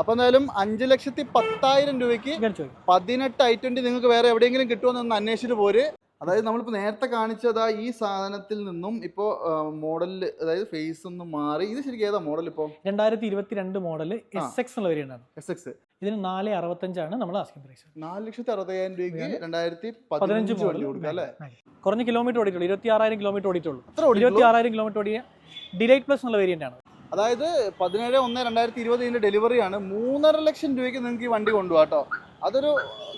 അപ്പൊ എന്തായാലും അഞ്ച് ലക്ഷത്തി പത്തായിരം രൂപയ്ക്ക് പതിനെട്ട് ഐ ട്വന്റി നിങ്ങൾക്ക് വേറെ എവിടെയെങ്കിലും കിട്ടുമോ ഒന്ന് അന്വേഷിച്ചിട്ട് പോര്. അതായത് നമ്മളിപ്പോൾ നേരത്തെ കാണിച്ചത് ഈ സാധനത്തിൽ നിന്നും ഇപ്പോൾ മോഡലിൽ അതായത് ഫേസ് ഒന്ന് മാറി. ഇത് ശരിക്കും ഏതാ മോഡൽ ഇപ്പോൾ രണ്ടായിരത്തി ഇരുപത്തി മോഡൽ എസ് എക്സ് എന്നുള്ള വേരിയന്റ് ആണ്. എസ് എക്സ് ഇതിന് നാല് അറുപത്തഞ്ചാണ് നമ്മൾ ആസ്കിംഗ് പ്രൈസ് നാല് ലക്ഷത്തി അറുപത്തയ്യായിരം രൂപയ്ക്ക് രണ്ടായിരത്തി പതിനഞ്ച് വണ്ടി കൊടുക്കുക അല്ലേ? കുറഞ്ഞ കിലോമീറ്റർ ഓടിയിട്ടുള്ളൂ ഇരുപത്തി ആറായിരം കിലോമീറ്റർ ഓടിയിട്ടുള്ളൂ? ഇരുപത്തി ആറായിരം കിലോമീറ്റർ ഓടിയ ഡിലൈറ്റ് പ്ലസ് എന്നുള്ള വേരിയന്റ് ആണ്. അതായത് പതിനേഴ് ഒന്ന് രണ്ടായിരത്തി ഇരുപത് ഇതിന്റെ ഡെലിവറിയാണ് മൂന്നര ലക്ഷം രൂപയ്ക്ക് നിങ്ങൾക്ക് ഈ വണ്ടി കൊണ്ടുപോകാം കേട്ടോ. അതൊരു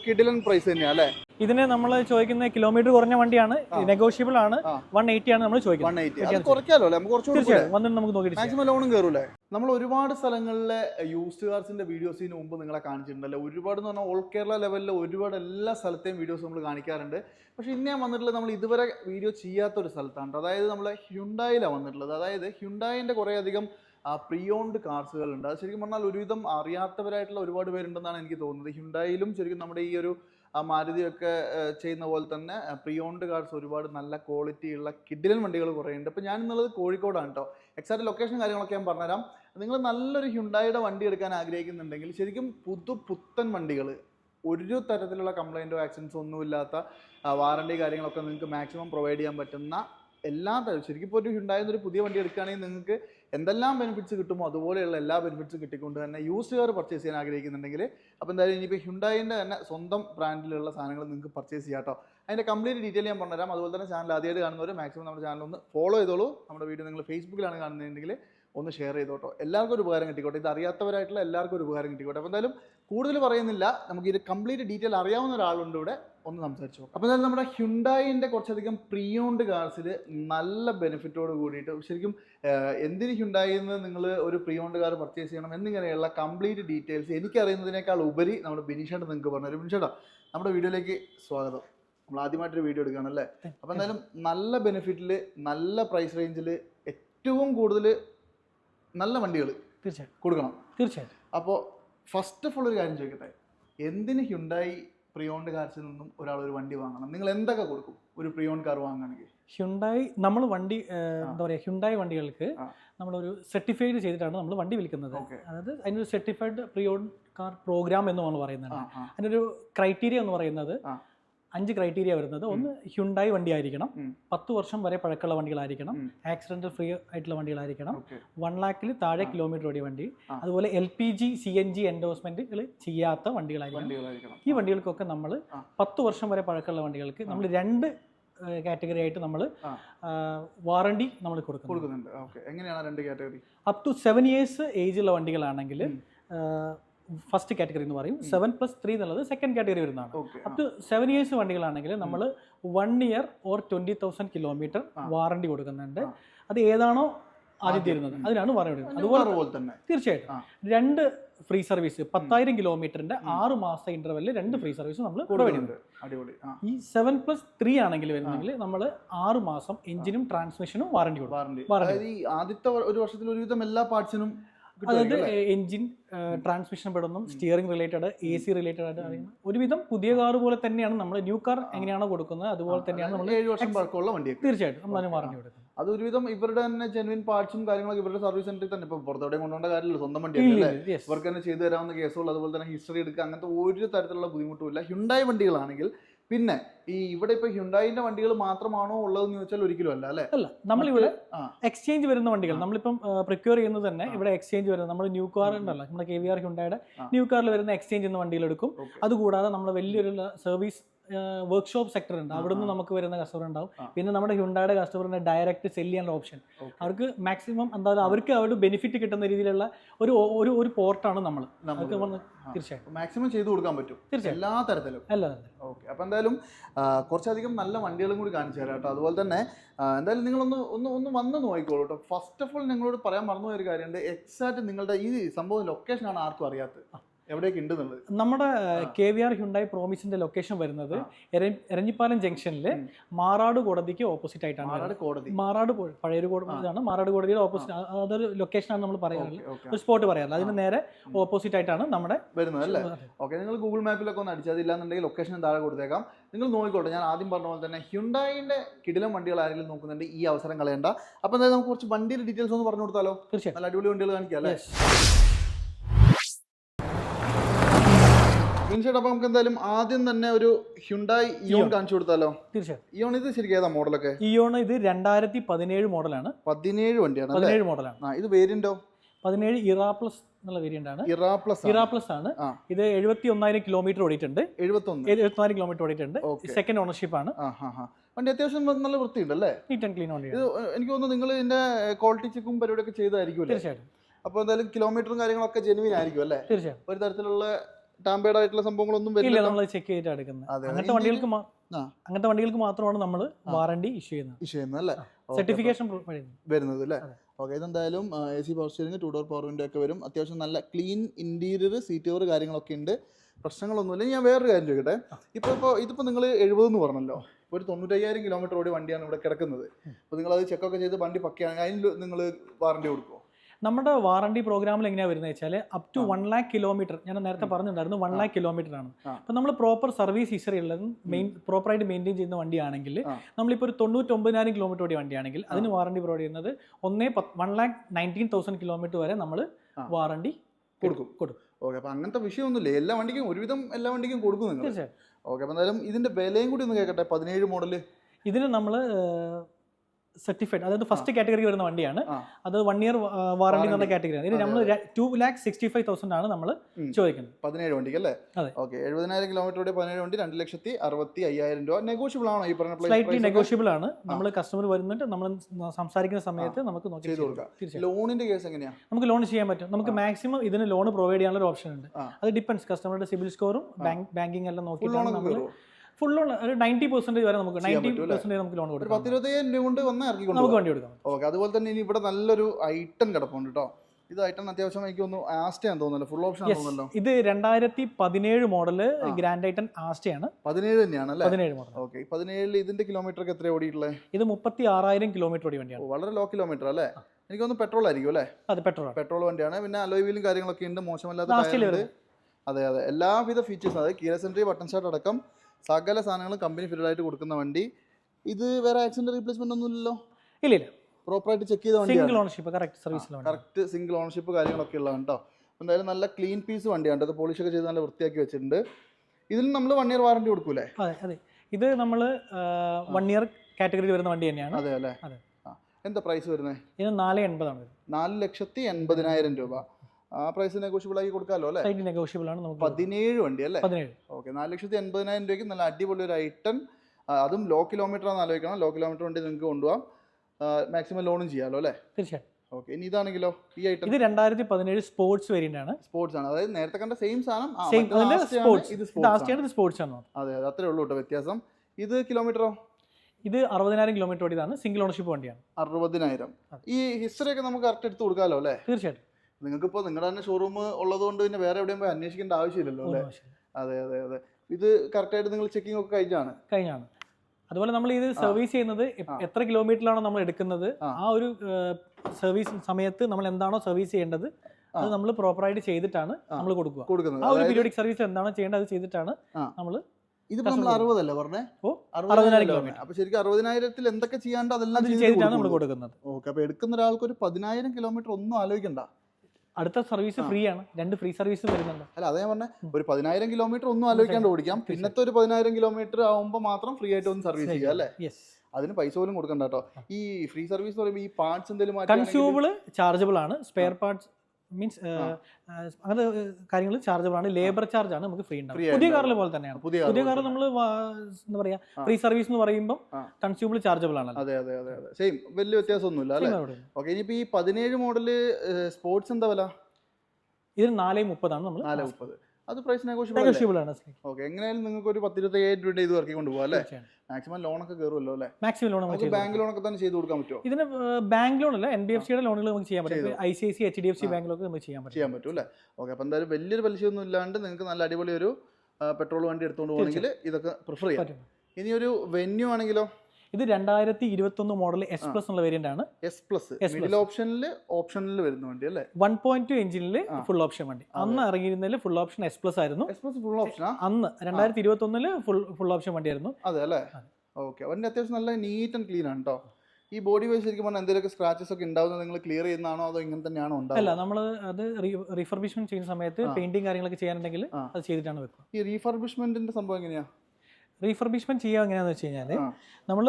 കിഡിലൻ പ്രൈസ് തന്നെയാ അല്ലേ? ഇതിനെ നമ്മൾ ചോദിക്കുന്ന കിലോമീറ്റർ കുറഞ്ഞ വണ്ടിയാണ്. നെഗോഷിയബിൾ ആണ്. വൺ എയ്റ്റി ആണ് നമ്മൾ ചോദിക്കുന്നത്. കുറയ്ക്കാലോ നമുക്ക് തീർച്ചയായും. വന്നിട്ട് നമുക്ക് നോക്കിയിട്ട് മാക്സിമം ലോണും കയറൂലേ നമ്മൾ ഒരുപാട് സ്ഥലങ്ങളിലെ യൂസ്ഡ് കാർസിന്റെ വീഡിയോസ് ഇതിന് മുമ്പ് നിങ്ങളെ കാണിച്ചിട്ടുണ്ടല്ലോ ഒരുപാട് എന്ന് പറഞ്ഞാൽ ഓൾ കേരള ലെവലിൽ ഒരുപാട് എല്ലാ സ്ഥലത്തെയും വീഡിയോസ് നമ്മൾ കാണിക്കാറുണ്ട്. പക്ഷെ ഇന്ന് ഞാൻ വന്നിട്ടുള്ളത് നമ്മൾ ഇതുവരെ വീഡിയോ ചെയ്യാത്ത ഒരു സ്ഥലത്താണ്. അതായത് നമ്മൾ ഹ്യുണ്ടായിലാണ് വന്നിട്ടുള്ളത്. അതായത് ഹ്യുണ്ടായിന്റെ കുറേ അധികം പ്രിയോൺഡ് കാർസുകൾ ഉണ്ട് അത് ശരിക്കും പറഞ്ഞാൽ ഒരുവിധം അറിയാത്തവരായിട്ടുള്ള ഒരുപാട് പേരുണ്ടെന്നാണ് എനിക്ക് തോന്നുന്നത്. ഹ്യുണ്ടായിലും ശരിക്കും നമ്മുടെ ഈ ഒരു മാരുതിയൊക്കെ ചെയ്യുന്ന പോലെ തന്നെ പ്രിയോൺഡ് കാർസ് ഒരുപാട് നല്ല ക്വാളിറ്റി ഉള്ള കിഡിലൻ വണ്ടികൾ കുറേ ഉണ്ട് അപ്പോൾ ഞാൻ കോഴിക്കോടാണ് കേട്ടോ എക്സാക്ട് ലൊക്കേഷൻ കാര്യങ്ങളൊക്കെ ഞാൻ പറഞ്ഞുതരാം. നിങ്ങൾ നല്ലൊരു ഹ്യുണ്ടായുടെ വണ്ടി എടുക്കാൻ ആഗ്രഹിക്കുന്നുണ്ടെങ്കിൽ ശരിക്കും പുതു പുത്തൻ വണ്ടികൾ ഒരു തരത്തിലുള്ള കംപ്ലൈന്റോ ആക്സിഡൻസോ ഒന്നുമില്ലാത്ത വാറണ്ടി കാര്യങ്ങളൊക്കെ നിങ്ങൾക്ക് മാക്സിമം പ്രൊവൈഡ് ചെയ്യാൻ പറ്റുന്ന എല്ലാ തരം ശരിക്കും ഇപ്പോൾ ഒരു ഹ്യുണ്ടായിരുന്ന ഒരു പുതിയ വണ്ടി എടുക്കുകയാണെങ്കിൽ നിങ്ങൾക്ക് എന്തെല്ലാം ബെനിഫിറ്റ്സ് കിട്ടുമോ അതുപോലെയുള്ള എല്ലാ ബെനിഫിറ്റ്സും കിട്ടിക്കൊണ്ട് തന്നെ യൂസ് കാർ പർച്ചേസ് ചെയ്യാൻ ആഗ്രഹിക്കുന്നുണ്ടെങ്കിൽ അപ്പോൾ എന്തായാലും ഇനിയിപ്പോൾ ഹ്യുണ്ടായിന്റെ തന്നെ സ്വന്തം ബ്രാൻഡിലുള്ള സാധനങ്ങൾ നിങ്ങൾക്ക് പർച്ചേസ് ചെയ്യാം കേട്ടോ അതിന്റെ കംപ്ലീറ്റ് ഡീറ്റെയിൽ ഞാൻ പറഞ്ഞുതരാം. അതുപോലെ തന്നെ ചാനൽ ആദ്യമായിട്ട് കാണുന്നവർ മാക്സിമം നമ്മുടെ ചാനൽ ഒന്ന് ഫോളോ ചെയ്തോളൂ. നമ്മുടെ വീഡിയോ നിങ്ങൾ ഫേസ്ബുക്കിലാണ് കാണുന്നതെങ്കിൽ ഒന്ന് ഷെയർ ചെയ്തോട്ടോ. എല്ലാവർക്കും ഒരു ഉപകാരം കിട്ടിക്കോട്ടെ. ഇത് അറിയാത്തവരായിട്ടുള്ള എല്ലാവർക്കും ഒരു ഉപകാരം കിട്ടിക്കോട്ടെ. അപ്പോൾ എന്തായാലും കൂടുതൽ പറയുന്നില്ല. നമുക്ക് ഇത് കംപ്ലീറ്റ് ഡീറ്റെയിൽ അറിയാവുന്ന ഒരാളുണ്ട് ഇവിടെ. ഒന്ന് സംസാരിച്ചു അപ്പോൾ എന്തായാലും നമ്മുടെ ഹ്യുണ്ടായിന്റെ കുറച്ചധികം പ്രിയോണ്ട് കാർസിൽ നല്ല ബെനിഫിറ്റോട് കൂടിയിട്ട് ശരിക്കും എന്തിന് ഹ്യുണ്ടായി നിന്ന് നിങ്ങൾ ഒരു പ്രിയോണ്ട് കാർ പർച്ചേസ് ചെയ്യണം എന്നിങ്ങനെയുള്ള കംപ്ലീറ്റ് ഡീറ്റെയിൽസ് എനിക്കറിയുന്നതിനേക്കാൾ ഉപരി നമ്മുടെ ബിനിഷേട്ട് നിങ്ങൾക്ക് പറഞ്ഞു ഒരു ബിനിഷേട്ടാ നമ്മുടെ വീഡിയോയിലേക്ക് സ്വാഗതം. നമ്മൾ ആദ്യമായിട്ടൊരു വീഡിയോ എടുക്കുകയാണ് അല്ലേ അപ്പോൾ എന്തായാലും നല്ല ബെനിഫിറ്റിൽ നല്ല പ്രൈസ് റേഞ്ചിൽ ഏറ്റവും കൂടുതൽ നല്ല വണ്ടികൾ തീർച്ചയായും കൊടുക്കണം. തീർച്ചയായിട്ടും. അപ്പോൾ ഫസ്റ്റ് ഓഫ് ഓൾ ഒരു കാര്യം ചോദിക്കട്ടെ? എന്തിന് ഹ്യുണ്ടായി പ്രിയോണ്ട് കാർസിൽ നിന്നും ഒരാൾ ഒരു വണ്ടി വാങ്ങണം? നിങ്ങൾ എന്തൊക്കെ കൊടുക്കും ഒരു പ്രിയോൺ കാർ വാങ്ങുകയാണെങ്കിൽ ഹ്യുണ്ടായി നമ്മൾ വണ്ടി എന്താ പറയുക ഹ്യുണ്ടായി വണ്ടികൾക്ക്. നമ്മളൊരു സർട്ടിഫൈഡ് ചെയ്തിട്ടാണ് നമ്മൾ വണ്ടി വിൽക്കുന്നത് അതായത് അതിനൊരു സർട്ടിഫൈഡ് പ്രിയോൺ കാർ പ്രോഗ്രാം എന്ന് നമ്മൾ പറയുന്നത് അതിനൊരു ക്രൈറ്റീരിയ എന്ന് പറയുന്നത്. അഞ്ച് ക്രൈറ്റീരിയ വരുന്നത്. ഒന്ന് ഹ്യുണ്ടായി വണ്ടി ആയിരിക്കണം. പത്ത് വർഷം വരെ പഴക്കമുള്ള വണ്ടികളായിരിക്കണം. ആക്സിഡന്റ് ഫ്രീ ആയിട്ടുള്ള വണ്ടികളായിരിക്കണം. വൺ ലാക്കിൽ താഴെ കിലോമീറ്റർ ഓടിയ വണ്ടി. അതുപോലെ L P G C N G എൻഡോസ്മെന്റുകൾ ചെയ്യാത്ത വണ്ടികളായിരിക്കണം. ഈ വണ്ടികൾക്കൊക്കെ നമ്മൾ. പത്ത് വർഷം വരെ പഴക്കമുള്ള വണ്ടികൾക്ക് നമ്മൾ രണ്ട് കാറ്റഗറി ആയിട്ട് നമ്മൾ വാറണ്ടി നമ്മൾ കൊടുക്കുന്നുണ്ട്. എങ്ങനെയാണ് രണ്ട് category up to seven years ഏജുള്ള വണ്ടികളാണെങ്കിൽ. ഫസ്റ്റ് കാറ്റഗറി എന്ന് പറയും. സെവൻ പ്ലസ് ത്രീ എന്നുള്ളത് സെക്കൻഡ് കാറ്റഗറി വരുന്നതാണ്. അപ് ടു സെവൻ ഇയേഴ്സ് വണ്ടികളാണെങ്കിൽ നമ്മൾ one year or twenty thousand kilometre warranty കൊടുക്കുന്നുണ്ട്. അത് ഏതാണോ ആദ്യം തീരുന്നത്. അതിനാണ് വാറണ്ടി അതുപോലെ തന്നെ തീർച്ചയായിട്ടും. രണ്ട് ഫ്രീ സർവീസ് പത്തായിരം കിലോമീറ്ററിന്റെ ആറ് മാസ ഇന്റർവെല്ലിൽ രണ്ട് ഫ്രീ സർവീസ് നമ്മൾ കൊടുക്കുന്നുണ്ട്. ഈ സെവൻ പ്ലസ് ത്രീ ആണെങ്കിൽ വരുന്നെങ്കിൽ നമ്മൾ ആറ് മാസം എഞ്ചിനും ട്രാൻസ്മിഷനും വാറണ്ടി കൊടുക്കും. വാറണ്ടി ആദ്യത്തെ ഒരു വർഷത്തിൽ ഒരുവിധം എല്ലാ പാർട്സിനും അതായത് എഞ്ചിൻ ട്രാൻസ്മിഷൻ പെടുന്നു steering related A C related ആയിട്ട് അറിയുന്നത് ഒരുവിധം പുതിയ കാർ പോലെ തന്നെയാണ് നമ്മൾ ന്യൂ കാർ എങ്ങനെയാണോ കൊടുക്കുന്നത് അതുപോലെ തന്നെയാണ് നമ്മൾ ഏഴ് വർഷം പഴക്കമുള്ള വണ്ടി തീർച്ചയായിട്ടും നമ്മൾ അതിന് വാറണ്ടി കൊടുക്കുന്നത് അത് ഒരുവിധം ഇവരുടെ തന്നെ ജെനുവിൻ പാർട്സും കാര്യങ്ങളൊക്കെ ഇവരുടെ സർവീസ് സെന്ററിൽ തന്നെ. ഇപ്പോൾ പുറത്തോടെ കൊണ്ടുപോകേണ്ട കാര്യമില്ല സ്വന്തം വണ്ടി. ഇവർക്ക് തന്നെ ചെയ്തു തരാവുന്ന കേസുകൾ അതുപോലെ തന്നെ ഹിസ്റ്ററി എടുക്കുക അങ്ങനത്തെ ഒരു തരത്തിലുള്ള ബുദ്ധിമുട്ടുമില്ല. ഹ്യുണ്ടായി വണ്ടികളാണെങ്കിൽ പിന്നെ ഈ ഇവിടെ ഇപ്പൊ ഹ്യുണ്ടായിന്റെ വണ്ടികൾ മാത്രമാണോ ഉള്ളതെന്ന് ചോദിച്ചാൽ ഒരിക്കലും അല്ല അല്ലെ? അല്ല നമ്മളിവിടെ. എക്സ്ചേഞ്ച് വരുന്ന വണ്ടികൾ. നമ്മളിപ്പം പ്രിക്യൂർ ചെയ്യുന്നത് തന്നെ ഇവിടെ എക്സ്ചേഞ്ച് വരുന്നത് നമ്മൾ ന്യൂ കാർ ഉണ്ടല്ലോ നമ്മുടെ കെ വി ആർ ഹ്യുണ്ടായുടെ ന്യൂ കാറിൽ വരുന്ന എക്സ്ചേഞ്ച് എന്ന വണ്ടികൾ എടുക്കും അതുകൂടാതെ നമ്മൾ വലിയൊരു സർവീസ് വർക്ക്ഷോപ്പ് സെക്ടർ ഉണ്ട്. അവിടെ അവിടുന്ന് നമുക്ക് വരുന്ന കസ്റ്റമർ ഉണ്ടാവും. പിന്നെ നമ്മുടെ ഹ്യുണ്ടായുടെ കസ്റ്റമറിന് ഡയറക്റ്റ് സെൽ ചെയ്യാനുള്ള ഓപ്ഷൻ. അവർക്ക് മാക്സിമം എന്താ പറയുക അവർക്ക് അവരുടെ ബെനിഫിറ്റ് കിട്ടുന്ന രീതിയിലുള്ള ഒരു ഒരു ഒരു പോർട്ടാണ് നമ്മൾ തീർച്ചയായും മാക്സിമം ചെയ്തു കൊടുക്കാൻ പറ്റും. തീർച്ചയായും എല്ലാ തരത്തിലും. അല്ല ഓക്കെ അപ്പോൾ എന്തായാലും കുറച്ചധികം നല്ല വണ്ടികളും കൂടി കാണിച്ചു തരാം കേട്ടോ. അതുപോലെ തന്നെ എന്തായാലും നിങ്ങളൊന്ന് ഒന്ന് ഒന്ന് വന്ന് നോക്കിക്കോളൂ കേട്ടോ. ഫസ്റ്റ് ഓഫ് ഓൾ നിങ്ങളോട് പറയാൻ മറന്നുപോയ ഒരു കാര്യമുണ്ട്. എക്സാക്ട് നിങ്ങളുടെ ഈ സംഭവം ലൊക്കേഷൻ ആണ് ആർക്കും അറിയാത്തത്. എവിടെയൊക്കെ ഉണ്ട് നമ്മുടെ കെ വി ആർ ഹ്യുണ്ടായി പ്രോമിസിന്റെ ലൊക്കേഷൻ വരുന്നത് എരഞ്ഞിപ്പാലം ജംഗ്ഷനിൽ മാറാട് കോടതിക്ക് ഓപ്പോസിറ്റ് ആയിട്ടാണ്. മാറാട് കോടതി. മാറാട് പോ- പഴയൊരു കോടതി മാറാട് കോടതിയുടെ ഓപ്പോസിറ്റ് അതൊരു ലൊക്കേഷനാണ് നമ്മൾ പറയാറുള്ളത് ഒരു സ്പോട്ട് പറയാറില്ല അതിന് നേരെ ഓപ്പോസിറ്റ് ആയിട്ടാണ് നമ്മുടെ വരുന്നത് അല്ലേ? ഓക്കെ നിങ്ങൾ ഗൂഗിൾ മാപ്പിലൊക്കെ ഒന്ന് അടിച്ചാൽ ഇല്ലാന്നുണ്ടെങ്കിൽ ലൊക്കേഷൻ താഴെ കൊടുത്തേക്കാം. നിങ്ങൾ നോക്കിക്കോട്ടെ ഞാൻ ആദ്യം പറഞ്ഞ പോലെ തന്നെ ഹ്യുണ്ടായിന്റെ കിടിലം വണ്ടികൾ ആരെങ്കിലും നോക്കുന്നുണ്ട് ഈ അവസരം കളയണ്ട. അപ്പോൾ എന്തായാലും നമുക്ക് കുറച്ച് വണ്ടിയുടെ ഡീറ്റെയിൽസ് ഒന്ന് പറഞ്ഞു കൊടുത്താലോ? തീർച്ചയായും നല്ല അടിപൊളി വണ്ടികൾ കാണിക്കാം അല്ലേ? ചേട്ടാ അപ്പൊ നമുക്ക് എന്തായാലും ആദ്യം തന്നെ ഒരു ഹ്യുണ്ടായി ഇയോൺ കാണിച്ചു കൊടുത്താലോ? തീർച്ചയായും. ഇയോൺ ഇത് ശരിക്കും ഏതാ മോഡലൊക്കെ? ഇയോണ് ഇത് രണ്ടായിരത്തി പതിനേഴ് മോഡലാണ്. പതിനേഴ് വണ്ടിയാണ് അല്ലേ? പതിനേഴ് മോഡലാണ്. ആ ഇത് വേരിയന്റോ? പതിനേഴ് ഇറാ പ്ലസ് എന്നുള്ള വേരിയന്റ് ആണ്. ഇറാ പ്ലസ് ഇറാ പ്ലസ് ആണ്. ആ. ഇത് എഴുപത്തി ഒന്നായിരം കിലോമീറ്റർ ഓടിയിട്ടുണ്ട്. എഴുപത്തി ഒന്ന് എഴുപത്തിനാല് കിലോമീറ്റർ ഓടിയിട്ടുണ്ട്. Okay. സെക്കൻഡ് ഓണർഷിപ്പ് ആണ്. ആ ഹാ ഹാ. വണ്ടി അത്യാവശ്യം നല്ല വൃത്തിയുണ്ട് അല്ലേ? നീറ്റ് ആൻഡ് ക്ലീൻ വണ്ടി ഇത് എനിക്ക് തോന്നുന്നു നിങ്ങൾ ഇതിന്റെ ക്വാളിറ്റി ചെക്കും പരിപാടിയൊക്കെ ചെയ്തായിരിക്കും അല്ലേ? തീർച്ചയായിട്ടും. അപ്പോൾ എന്തായാലും കിലോമീറ്ററും കാര്യങ്ങളൊക്കെ ജെനുവിൻ ആയിരിക്കും അല്ലേ? തീർച്ചയായും ഒരു തരത്തിലുള്ള ടാമ്പേഡ് ആയിട്ടുള്ള സംഭവങ്ങളൊന്നും വരില്ല. നമ്മൾ ചെക്ക് ചെയ്തിട്ട് എടുക്കുന്നത്. അങ്ങനത്തെ വണ്ടികൾക്ക്. അങ്ങനത്തെ വണ്ടികൾക്ക് മാത്രമാണ് നമ്മൾ വാറണ്ടി ഇഷ്യൂ ചെയ്യുന്നത്. ഇഷ്യൂ ചെയ്യുന്നത് അല്ലേ? സർട്ടിഫിക്കേഷൻ വരുന്നത്. അല്ലേ. ഓക്കെ ഇതെന്തായാലും A C power steering two door power window ഒക്കെ വരും. അത്യാവശ്യം നല്ല ക്ലീൻ ഇന്റീരിയർ സീറ്റ് കവർ കാര്യങ്ങളൊക്കെ ഉണ്ട്. പ്രശ്നങ്ങളൊന്നുമില്ല. ഞാൻ വേറൊരു കാര്യം ചോദിക്കട്ടെ. ഇപ്പോൾ ഇപ്പോൾ ഇതിപ്പോൾ നിങ്ങൾ എഴുപതെന്ന് പറഞ്ഞല്ലോ. ഒരു തൊണ്ണൂറ്റയ്യായിരം കിലോമീറ്റർ ഓടി വണ്ടിയാണ് ഇവിടെ കിടക്കുന്നത്. അപ്പോൾ നിങ്ങൾ അത് ചെക്കൊക്കെ ചെയ്ത് വണ്ടി പക്കയാണെങ്കിൽ അതിന് നിങ്ങൾ വാറണ്ടി കൊടുക്കുമോ നമ്മുടെ വാറണ്ടി പ്രോഗ്രാമിൽ എങ്ങനെയാണ് വരുന്നത് വെച്ചാൽ up to one lakh kilometre ഞാൻ നേരത്തെ പറഞ്ഞിട്ടുണ്ടായിരുന്നു വൺ ലാക്ക് കിലോമീറ്റർ ആണ്. അപ്പം നമ്മൾ പ്രോപ്പർ സർവീസ് ഹിസ്റ്ററി ഉള്ളത് മെയിൻ പ്രോപ്പറായിട്ട് മെയിന്റെയിൻ ചെയ്യുന്ന വണ്ടിയാണെങ്കിൽ. നമ്മളിപ്പോൾ ഒരു തൊണ്ണൂറ്റൊമ്പതിനായിരം കിലോമീറ്റർ ഓടിയ വണ്ടിയാണെങ്കിൽ അതിന് വാറണ്ടി പ്രൊവൈഡ് ചെയ്യുന്നത് ഒന്നേ one lakh nineteen thousand kilometre വരെ നമ്മൾ വാറണ്ടി കൊടുക്കും. കൊടുക്കും. ഓക്കെ അപ്പോൾ അങ്ങനത്തെ വിഷയമൊന്നുമില്ല. എല്ലാ വണ്ടിക്കും ഒരുവിധം എല്ലാ വണ്ടിക്കും കൊടുക്കും നിങ്ങൾ. ഓക്കെ അപ്പോൾ എന്തായാലും ഇതിന്റെ വിലയും കൂടി ഒന്ന് കേൾക്കട്ടെ പതിനേഴ് മോഡൽ ഇതിന് നമ്മൾ സർട്ടിഫൈഡ് അതായത് ഫസ്റ്റ് കാറ്റഗറി വരുന്ന വണ്ടിയാണ്. അത് വൺ ഇയർ വാറണ്ടി എന്നുള്ള കാറ്റഗറിയാണ് ഇതിന് നമ്മൾ two lakh sixty five thousand ആണ് നമ്മൾ ചോദിക്കുന്നത്. പതിനേഴ് വണ്ടിക്ക് അല്ലേ. ഓക്കെ എഴുപതിനായിരം കിലോമീറ്റർ ഓടി പതിനേഴ് വണ്ടി രണ്ട് ലക്ഷത്തി അറുപത്തി അയ്യായിരം രൂപ നെഗോഷ്യബിൾ ആണോ ഈ പറഞ്ഞ സ്ലൈറ്റ്ലി നെഗോഷ്യബിൾ ആണ്. നമ്മൾ കസ്റ്റമർ വരുന്നിട്ട് നമ്മൾ സംസാരിക്കുന്ന സമയത്ത് നമുക്ക് നോക്കി ചെയ്ത് കൊടുക്കാം. ലോണിന്റെ കേസ് എങ്ങനെയാണ് നമുക്ക് ലോൺ ചെയ്യാൻ പറ്റും. നമുക്ക് മാക്സിമം ഇതിന് ലോൺ പ്രൊവൈഡ് ചെയ്യാനുള്ള ഒരു ഓപ്ഷൻ ഉണ്ട്. അത് ഡിപ്പെൻസ് കസ്റ്റമറുടെ സിബിൽ സ്കോറും ബാങ്കിംഗ് ബാങ്കിങ് എല്ലാം ഫുൾ ഫുൾ ലോൺ ഒരു നയന്റി പെർസെന്റേജ് വരെ നമുക്ക് നയന്റി പെർസെന്റേജ് നമുക്ക് ലോൺ കൊടുക്കാം പത്ത് ഇരുപത്തയ്യായിരം രൂപ കൊണ്ട് വന്ന് ഇറക്കി നമുക്ക് വണ്ടി കൊടുക്കാം. ഓക്കെ അതുപോലെ തന്നെ ഇനി ഇവിടെ നല്ലൊരു ഐറ്റം കിടപ്പുണ്ട് കേട്ടോ ഇത് ഐറ്റം അത്യാവശ്യം എനിക്ക് തോന്നുന്നു ആസ്റ്റയാന്ന് തോന്നുന്നല്ലോ. Full option. തോന്നുന്നല്ലോ. ഇത് രണ്ടായിരത്തി പതിനേഴ് മോഡൽ ആ. ഗ്രാൻഡ് ഐറ്റൻ ആസ്റ്റയാണ് പതിനേഴ് തന്നെയാണ് അല്ലേ? പതിനേഴ് മോഡൽ ഓക്കെ പതിനേഴിൽ ഇതിന്റെ കിലോമീറ്റർ ഒക്കെ എത്ര ഓടിയിട്ടുള്ളത് ഇത് മുപ്പത്തി ആറായിരം കിലോമീറ്റർ ഓടി വണ്ടിയാണ്. വളരെ ലോ കിലോമീറ്റർ അല്ലേ? എനിക്ക് തോന്നുന്നു പെട്രോൾ ആയിരിക്കും അല്ലേ? അത് പെട്രോൾ പെട്രോൾ വണ്ടിയാണ്. പിന്നെ അലോയ് വീലും കാര്യങ്ങളൊക്കെ ഉണ്ട്. മോശമല്ലാത്ത അതെ അതെ. എല്ലാവിധ ഫീച്ചേഴ്സും അതായത് കീര സെൻട്രി ബട്ടൺ സ്റ്റാർട്ട് അടക്കം സകല സാധനങ്ങളും കമ്പനി ഫിറ്റഡ് ആയിട്ട് കൊടുക്കുന്ന വണ്ടി. ഇത് വേറെ ആക്സിഡന്റ് റീപ്ലേസ്മെന്റ് ഒന്നും ഇല്ലല്ലോ? ഇല്ല ഇല്ല. പ്രോപ്പറായിട്ട് ചെക്ക് ചെയ്ത വണ്ടി സിംഗിൾ ഓണർഷിപ്പ് കറക്റ്റ് സർവീസിലാണ് കറക്റ്റ് സിംഗിൾ ഓണർഷിപ്പ് കാര്യങ്ങളൊക്കെ ഉള്ളതാണ് കേട്ടോ എന്തായാലും നല്ല ക്ലീൻ പീസ് വണ്ടിയാണ് അത് പോളിഷ് ഒക്കെ ചെയ്ത് നല്ല വൃത്തിയാക്കി വെച്ചിട്ടുണ്ട്. ഇതിന് നമ്മൾ വൺ ഇയർ വാറണ്ടി കൊടുക്കൂലേ? അതെ അതെ. ഇത് നമ്മൾ വൺ ഇയർ കാറ്റഗറിയിൽ വരുന്ന വണ്ടി തന്നെയാണ്. അതെ അല്ലേ? അതെ. എന്താ പ്രൈസ് വരുന്നത് ഇത് നാല് എൺപതാണ് നാല് ലക്ഷത്തി എൺപതിനായിരം രൂപ. ആ പ്രൈസ് നെഗോഷ്യബിൾ ആക്കി കൊടുക്കാമല്ലോ അല്ലേ? സൈറ്റ് നെഗോഷ്യബിൾ ആണ് നമുക്ക് പതിനേഴ് വണ്ടി അല്ലേ? പതിനേഴ്. ഓക്കെ നാല് ലക്ഷത്തി എൺപതിനായിരം രൂപയ്ക്ക് നല്ല അടിപൊളി ഒരു ഐട്ടൺ അതും ലോ കിലോമീറ്റർ ആണെന്ന് ആലോചിക്കണം. ലോ കിലോമീറ്റർ വണ്ടി നിങ്ങൾക്ക് കൊണ്ടുപോകാം മാക്സിമം ലോണും ചെയ്യാമല്ലോ അല്ലേ? തീർച്ചയായിട്ടും. ഓക്കെ ഇനി ഇതാണെങ്കിലോ ഈ ഐറ്റം ഇത് രണ്ടായിരത്തി പതിനേഴ് സ്പോർട്സ് വേരിയന്റ് ആണ്. സ്പോർട്സ് ആണ്. അതായത് നേരത്തെ കണ്ട സെയിം സാധനം. ആണ്, ഇത് സ്പോർട്സ് ആണ്. അതെ അതെ അത്രേ ഉള്ളൂ കേട്ടോ വ്യത്യാസം. ഇത് കിലോമീറ്ററോ ഇത് അറുപതിനായിരം കിലോമീറ്റർ ഓടിയതാണ് സിംഗിൾ ഓണർഷിപ്പ് വണ്ടിയാണ്. അറുപതിനായിരം. ഈ ഹിസ്റ്ററി ഒക്കെ നമുക്ക് കറക്റ്റ് എടുത്ത് കൊടുക്കാമല്ലോ അല്ലേ? തീർച്ചയായിട്ടും. നിങ്ങൾക്കിപ്പോൾ നിങ്ങളുടെ തന്നെ ഷോറൂം ഉള്ളത് കൊണ്ട് പിന്നെ വേറെ എവിടെയും പോയി അന്വേഷിക്കേണ്ട ആവശ്യമില്ലല്ലോ അല്ലേ? അതെ അതെ അതെ. ഇത് കറക്റ്റായിട്ട് നിങ്ങൾ ചെക്കിംഗ് ഒക്കെ കഴിഞ്ഞാണ്? കഴിഞ്ഞാണ്. അതുപോലെ നമ്മൾ ഇത് സർവീസ് ചെയ്യുന്നത് എത്ര കിലോമീറ്ററിലാണോ നമ്മൾ എടുക്കുന്നത്? ആ. ഒരു സർവീസ് സമയത്ത് നമ്മൾ എന്താണോ സർവീസ് ചെയ്യേണ്ടത് അത് നമ്മൾ പ്രോപ്പറായിട്ട് ചെയ്തിട്ടാണ് നമ്മൾ കൊടുക്കുക. കൊടുക്കുന്നത്. ആ ഒരു പീരിയോഡിക് സർവീസ് എന്താണോ ചെയ്യേണ്ടത് അത് ചെയ്തിട്ടാണ് നമ്മൾ ഇതിപ്പോ നമ്മൾ customer അറുപതല്ലേ പറഞ്ഞേ? അറുപതിനായിരം അറുപതിനായിരം കിലോമീറ്റർ kilometer. അപ്പൊ ശരിക്കും അറുപതിനായിരത്തിൽ എന്തൊക്കെ ചെയ്യാണ്ട് അതെല്ലാം അത് ചെയ്തിട്ടാണ് നമ്മൾ കൊടുക്കുന്നത്. ഓക്കെ അപ്പൊ എടുക്കുന്ന ഒരാൾക്ക് ഒരു പതിനായിരം കിലോമീറ്റർ ഒന്നും ആലോചിക്കണ്ട. അടുത്ത സർവീസ് ഫ്രീ ആണ് രണ്ട് ഫ്രീ സർവീസ് വരുന്നുണ്ട്. അല്ല അതേ പറഞ്ഞ ഒരു പതിനായിരം കിലോമീറ്റർ ഒന്നും ആലോചിക്കാണ്ട് ഓടിക്കാം. പിന്നത്തെ ഒരു പതിനായിരം കിലോമീറ്റർ ആവുമ്പോൾ മാത്രം ഫ്രീ ആയിട്ട് ഒന്ന് സർവീസ് ചെയ്യുക അല്ലേ? യെസ് അതിന് പൈസ പോലും കൊടുക്കണ്ട കേട്ടോ. ഈ ഫ്രീ സർവീസ് എന്ന് പറയുമ്പോൾ ഈ പാർട്സ് എന്തെങ്കിലും കൺസ്യൂമബിൾ ചാർജബിൾ ആണ്. സ്പെയർ പാർട്സ് മീൻസ് അങ്ങനത്തെ കാര്യങ്ങൾ ചാർജബിൾ ആണ്. ലേബർ ചാർജ് ആണ് നമുക്ക് ഫ്രീ ഉണ്ടാവും പുതിയ കാറിൽ പോലെ തന്നെയാണ്. പുതിയ പോലെ നമ്മൾ എന്താ പറയാ. ഫ്രീ സർവീസ് എന്ന് പറയുമ്പോൾ കൺസ്യൂമർ കൺസ്യൂമബിൾ ചാർജബിൾ ആണ് അതെ അതെ അതെ സെയിം വലിയ വ്യത്യാസമൊന്നുമില്ല അല്ലേ. ഓക്കെ ഇനിയിപ്പോ ഈ പതിനേഴ് മോഡൽ സ്പോർട്സ് എന്താ വില? ഇതിന് നാല് മുപ്പതാണ് നമ്മൾ നാല് മുപ്പത്. അത് പ്രൈസ് നെഗോഷ്യബിൾ ആണ് ഓക്കെ എങ്ങനെയായാലും നിങ്ങൾക്ക് ഒരു പത്തിരുപത്തി ഇരുപത്തയ്യായിരം രൂപ ഇത് ഇറക്കി കൊണ്ടുപോകാം അല്ലേ? മാക്സിമം ലോണൊക്കെ കയറുമല്ലോ അല്ലേ? മാക്സിമം ലോൺ നമുക്ക് ബാങ്ക് ലോണൊക്കെ തന്നെ ചെയ്ത് കൊടുക്കാൻ പറ്റുമോ? ഇതിന് ബാങ്ക് ലോൺ അല്ല എൻ ബി എഫ് സിയുടെ ലോണുകൾ നമുക്ക് ചെയ്യാൻ പറ്റും. I C I C H D F C. ബാങ്കിലൊക്കെ നമുക്ക് ചെയ്യാൻ പറ്റും. ചെയ്യാൻ പറ്റും അല്ലേ? ഓക്കെ അപ്പം എന്തായാലും വലിയൊരു പലിശയൊന്നും ഇല്ലാണ്ട് നിങ്ങൾക്ക് നല്ല അടിപൊളി ഒരു പെട്രോൾ വണ്ടി എടുത്തുകൊണ്ട് പോകണമെങ്കിൽ ഇതൊക്കെ പ്രിഫർ ചെയ്യാം. ഇനി ഒരു വെന്യൂ ആണെങ്കിലോ? ഇത് രണ്ടായിരത്തി ഇരുപത്തി ഒന്ന് മോഡൽ എസ് പ്ലസ് എന്നുള്ള വേരിയന്റ് ആണ് എസ് പ്ലസ്. മിഡിൽ ഓപ്ഷനിൽ ഓപ്ഷനിൽ വരുന്ന വണ്ടി അല്ലേ? വൺ പോയിന്റ് ടു എഞ്ചിനിൽ ഫുൾ ഓപ്ഷൻ വണ്ടി. അന്ന് ഇറങ്ങിയിരുന്നതിൽ ഫുൾ ഓപ്ഷൻ എസ് പ്ലസ് ആയിരുന്നു. എസ് പ്ലസ് ഫുൾ ഓപ്ഷനാ അന്ന് രണ്ടായിരത്തി ഇരുപത്തി ഒന്നിൽ ഫുൾ ഫുൾ ഓപ്ഷൻ വണ്ടിയായിരുന്നു. അതെ അല്ലേ. ഓക്കെ വണ്ടി അത്യാവശ്യം നല്ല നീറ്റ് ആൻഡ് ക്ലീൻ ആണ് കേട്ടോ ഈ ബോഡി വൈസ് ശരിക്കും പറഞ്ഞാൽ എന്തെങ്കിലുമൊക്കെ സ്ക്രാച്ചസ് ഒക്കെ ഉണ്ടാവുന്നത് നിങ്ങൾ ക്ലിയർ ചെയ്യുന്നതാണോ അതോ ഇങ്ങനെ തന്നെയാണോ അല്ല നമ്മൾ അത് റീഫർബിഷ്മെന്റ് ചെയ്യുന്ന സമയത്ത് പെയിന്റിംഗ് പെയിന്റിങ് കാര്യങ്ങളൊക്കെ ചെയ്യാനുണ്ടെങ്കിൽ അത് ചെയ്തിട്ടാണ് വെക്കുക. ഈ റീഫർബിഷ്മെന്റിന്റെ സംഭവം എങ്ങനെയാ? റീഫർബിഷ്മെന്റ് ചെയ്യുക എങ്ങനെയാണെന്ന് വെച്ച് കഴിഞ്ഞാൽ നമ്മൾ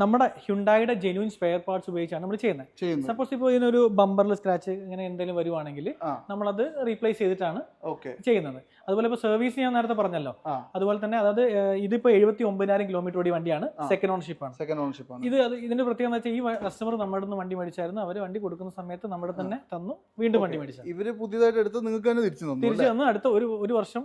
നമ്മുടെ ഹ്യുണ്ടായുടെ ജെന്യൂൻ സ്പെയർ പാർട്സ് ഉപയോഗിച്ചാണ് നമ്മൾ ചെയ്യുന്നത്. സപ്പോസ് ഇപ്പോൾ ഇതിനൊരു ബമ്പറിൽ സ്ക്രാച്ച് ഇങ്ങനെ എന്തെങ്കിലും വരുവാണെങ്കിൽ. നമ്മളത് റീപ്ലേസ് ചെയ്തിട്ടാണ് ഓക്കെ. ചെയ്യുന്നത്. അതുപോലെ ഇപ്പോൾ സർവീസ് ഞാൻ നേരത്തെ പറഞ്ഞല്ലോ. അതുപോലെ തന്നെ അതായത് ഇതിപ്പോൾ എഴുപത്തി ഒമ്പതിനായിരം കിലോമീറ്റർ ഓടിയ വണ്ടിയാണ് സെക്കൻഡ് ഓണർഷിപ്പ് ആണ്. സെക്കൻഡ് ഓണർഷിപ്പ് ആണ്. ഇത് ഇതിന്റെ പ്രത്യേകത എന്ന് വെച്ചാൽ ഈ കസ്റ്റമർ നമ്മുടെ നിന്ന് വണ്ടി മേടിച്ചായിരുന്നു. അവർ വണ്ടി കൊടുക്കുന്ന സമയത്ത് നമ്മുടെ തന്നെ തന്നു വീണ്ടും വണ്ടി മേടിച്ചു ഇവർ പുതിയതായിട്ട് എടുത്ത് നിങ്ങൾക്ക് തന്നെ തിരിച്ചു തന്നു തിരിച്ചു തന്നു. അടുത്ത ഒരു ഒരു വർഷം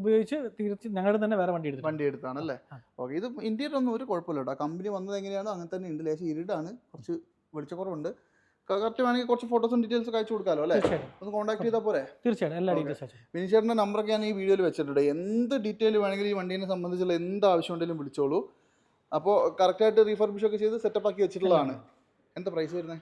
ഉപയോഗിച്ച് തിരിച്ച് ഞങ്ങളുടെ തന്നെ വേറെ വണ്ടി എടുത്തു വണ്ടി എടുത്താണ് അല്ലേ? ഓക്കെ. ഇത് ഇന്ത്യയിലൊന്നും ഒരു കുഴപ്പമില്ല കമ്പനി വന്നത് എങ്ങനെയാണോ അങ്ങനെ തന്നെ ഉണ്ട്. ലേശം ഇരുടാണ്. കുറച്ച് വെളിച്ചക്കുറവുണ്ട്. കറക്റ്റ് വേണമെങ്കിൽ കുറച്ച് ഫോട്ടോസും ഡീറ്റെയിൽസ് അയച്ചു കൊടുക്കാമല്ലോ അല്ലേ? ഒന്ന് കോൺടാക്ട് ചെയ്താൽ പോരെ? തീർച്ചയായിട്ടും. എല്ലാ. ഡീറ്റെയിൽസ് നമ്പറൊക്കെ ഞാൻ ഈ വീഡിയോയിൽ വെച്ചിട്ടുണ്ട്. എന്ത് ഡീറ്റെയിൽ വേണമെങ്കിലും ഈ വണ്ടീനെ സംബന്ധിച്ചുള്ള എന്ത് ആവശ്യം ഉണ്ടെങ്കിലും വിളിച്ചോളൂ. അപ്പോൾ കറക്റ്റായിട്ട് റീഫർബിഷ് ഒക്കെ ചെയ്ത് സെറ്റപ്പ് ആക്കി വെച്ചിട്ടുള്ളതാണ്. എന്താ പ്രൈസ് വരുന്നത്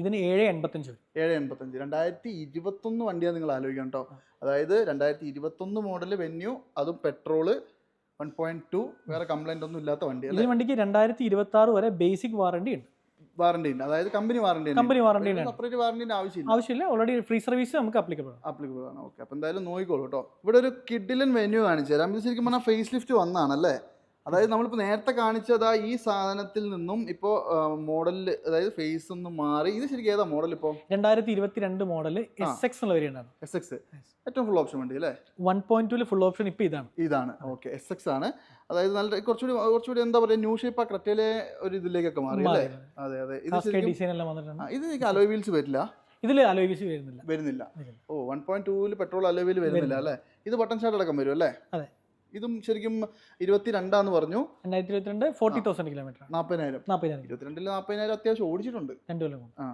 ഇതിന് ഏഴ് എൺപത്തഞ്ച് ഏഴ് എൺപത്തഞ്ച് രണ്ടായിരത്തി ഇരുപത്തൊന്ന് വണ്ടിയാണ് നിങ്ങൾ ആലോചിക്കണം കേട്ടോ. അതായത് രണ്ടായിരത്തി ഇരുപത്തൊന്ന് മോഡൽ വെന്യൂ അതും പെട്രോൾ വൺ പോയിന്റ് ടു വേറെ കംപ്ലൈന്റ് ഒന്നും ഇല്ലാത്ത വണ്ടി ഈ വണ്ടിക്ക് രണ്ടായിരത്തി ഇരുപത്തി ആറ് വരെ ബേസിക് വാറണ്ടി ഉണ്ട്. വാറണ്ടി ഉണ്ട്. അതായത് company warranty company warranty separate വാറണ്ടിന്റെ ആവശ്യമില്ല. ആവശ്യമില്ല. ഓൾറെഡി ഫ്രീ സർവീസ് നമുക്ക് അപ്ലിക്കബിൾ ആണ്. അപ്ലിക്കബിൾ ആണ്. ഓക്കെ അപ്പോൾ എന്തായാലും നോക്കിക്കോളൂ കേട്ടോ. ഇവിടെ ഒരു കിഡിലൻ വെന്യൂ കാണിച്ചു തരാം. ഇത് ശരിക്കും പറഞ്ഞാൽ ഫേസ് ലിഫ്റ്റ് വന്നാണല്ലേ അതായത് നമ്മളിപ്പോൾ നേരത്തെ കാണിച്ചത് ഈ സാധനത്തിൽ നിന്നും ഇപ്പോൾ മോഡലിൽ അതായത് ഫേസ് ഒന്ന് മാറി. ഇത് ശരിക്കും ഏതാ മോഡൽ ഇപ്പോൾ രണ്ടായിരത്തി ഇരുപത്തി രണ്ട് മോഡൽ എസ് എക്സ് എന്നുള്ള വേരിയന്റ് ആണ്. എസ് എക്സ് ഏറ്റവും ഫുൾ ഓപ്ഷൻ വണ്ടി അല്ലേ? വൺ പോയിന്റ് ടൂൽ ഫുൾ ഓപ്ഷൻ ഇപ്പോൾ ഇതാണ്. ഇതാണ്. ഓക്കെ എസ് എക്സ് ആണ്. അതായത് നല്ല കുറച്ചുകൂടി കുറച്ചുകൂടി എന്താ പറയുക ന്യൂ ഷേപ്പ് ആ ക്രറ്റയിലെ ഒരു ഇതിലേക്കൊക്കെ മാറി അല്ലേ? അതെ അതെ. ഇത് ഡിസൈൻ എല്ലാം വന്നിട്ടുണ്ട്. ഇത് അലോയ് വീൽസ് വരില്ല? ഇതിൽ അലോയ് വീൽസ് വരുന്നില്ല. വരുന്നില്ല. ഓ വൺ പോയിന്റ് ടൂവിൽ പെട്രോൾ അലോയ് വീൽ വരുന്നില്ല അല്ലേ? ഇത് ബട്ടൺ ഷാർട്ട് അടക്കം വരും അല്ലേ? അതെ. ഇതും ശരിക്കും ഇരുപത്തി രണ്ടാന്ന് പറഞ്ഞു. രണ്ടായിരത്തി ഇരുപത്തിരണ്ട് ഫോർട്ടി തൗസൻഡ് കിലോമീറ്റർ നാൽപ്പതിനായിരം നാൽപ്പതിനായിരം ഇരുപത്തിരണ്ടിൽ നാൽപ്പതിനായിരം അത്യാവശ്യം ഓടിച്ചിട്ടുണ്ട്. രണ്ട് കൊല്ലം ആ.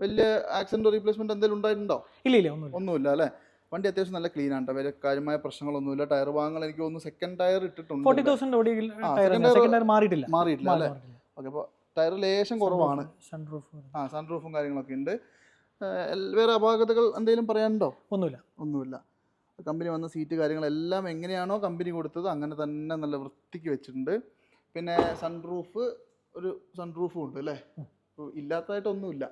വലിയ ആക്സിഡന്റ് റീപ്ലേസ്മെന്റ് എന്തെങ്കിലും ഉണ്ടായിട്ടുണ്ടോ? ഇല്ല ഇല്ല ഒന്നുമില്ല. ഒന്നുമില്ല അല്ലേ? വണ്ടി അത്യാവശ്യം നല്ല ക്ലീൻ ആണ്. വലിയ കാര്യമായ പ്രശ്നങ്ങളൊന്നുമില്ല. ടയർ ഭാഗങ്ങൾ എനിക്ക് തോന്നുന്നു സെക്കൻഡ് ടയർ ഇട്ടിട്ടുണ്ട്. ഫോർട്ടി തൗസൻഡ് ഓടി മാറിയിട്ടില്ല. മാറിയിട്ടില്ല അല്ലേ? ഓക്കെ അപ്പോൾ ടയർ ലേശം കുറവാണ്. സൺറൂഫ് ആ സൺറൂഫും കാര്യങ്ങളൊക്കെ ഉണ്ട്. വേറെ അപാകതകൾ എന്തെങ്കിലും പറയാനുണ്ടോ? ഒന്നുമില്ല. ഒന്നുമില്ല. കമ്പനി വന്ന സീറ്റ് കാര്യങ്ങളെല്ലാം എങ്ങനെയാണോ കമ്പനി കൊടുത്തത് അങ്ങനെ തന്നെ നല്ല വൃത്തിക്ക് വെച്ചിട്ടുണ്ട്. പിന്നെ സൺറൂഫ് ഒരു സൺറൂഫും ഉണ്ട് അല്ലേ? ഇല്ലാത്തതായിട്ടൊന്നുമില്ല.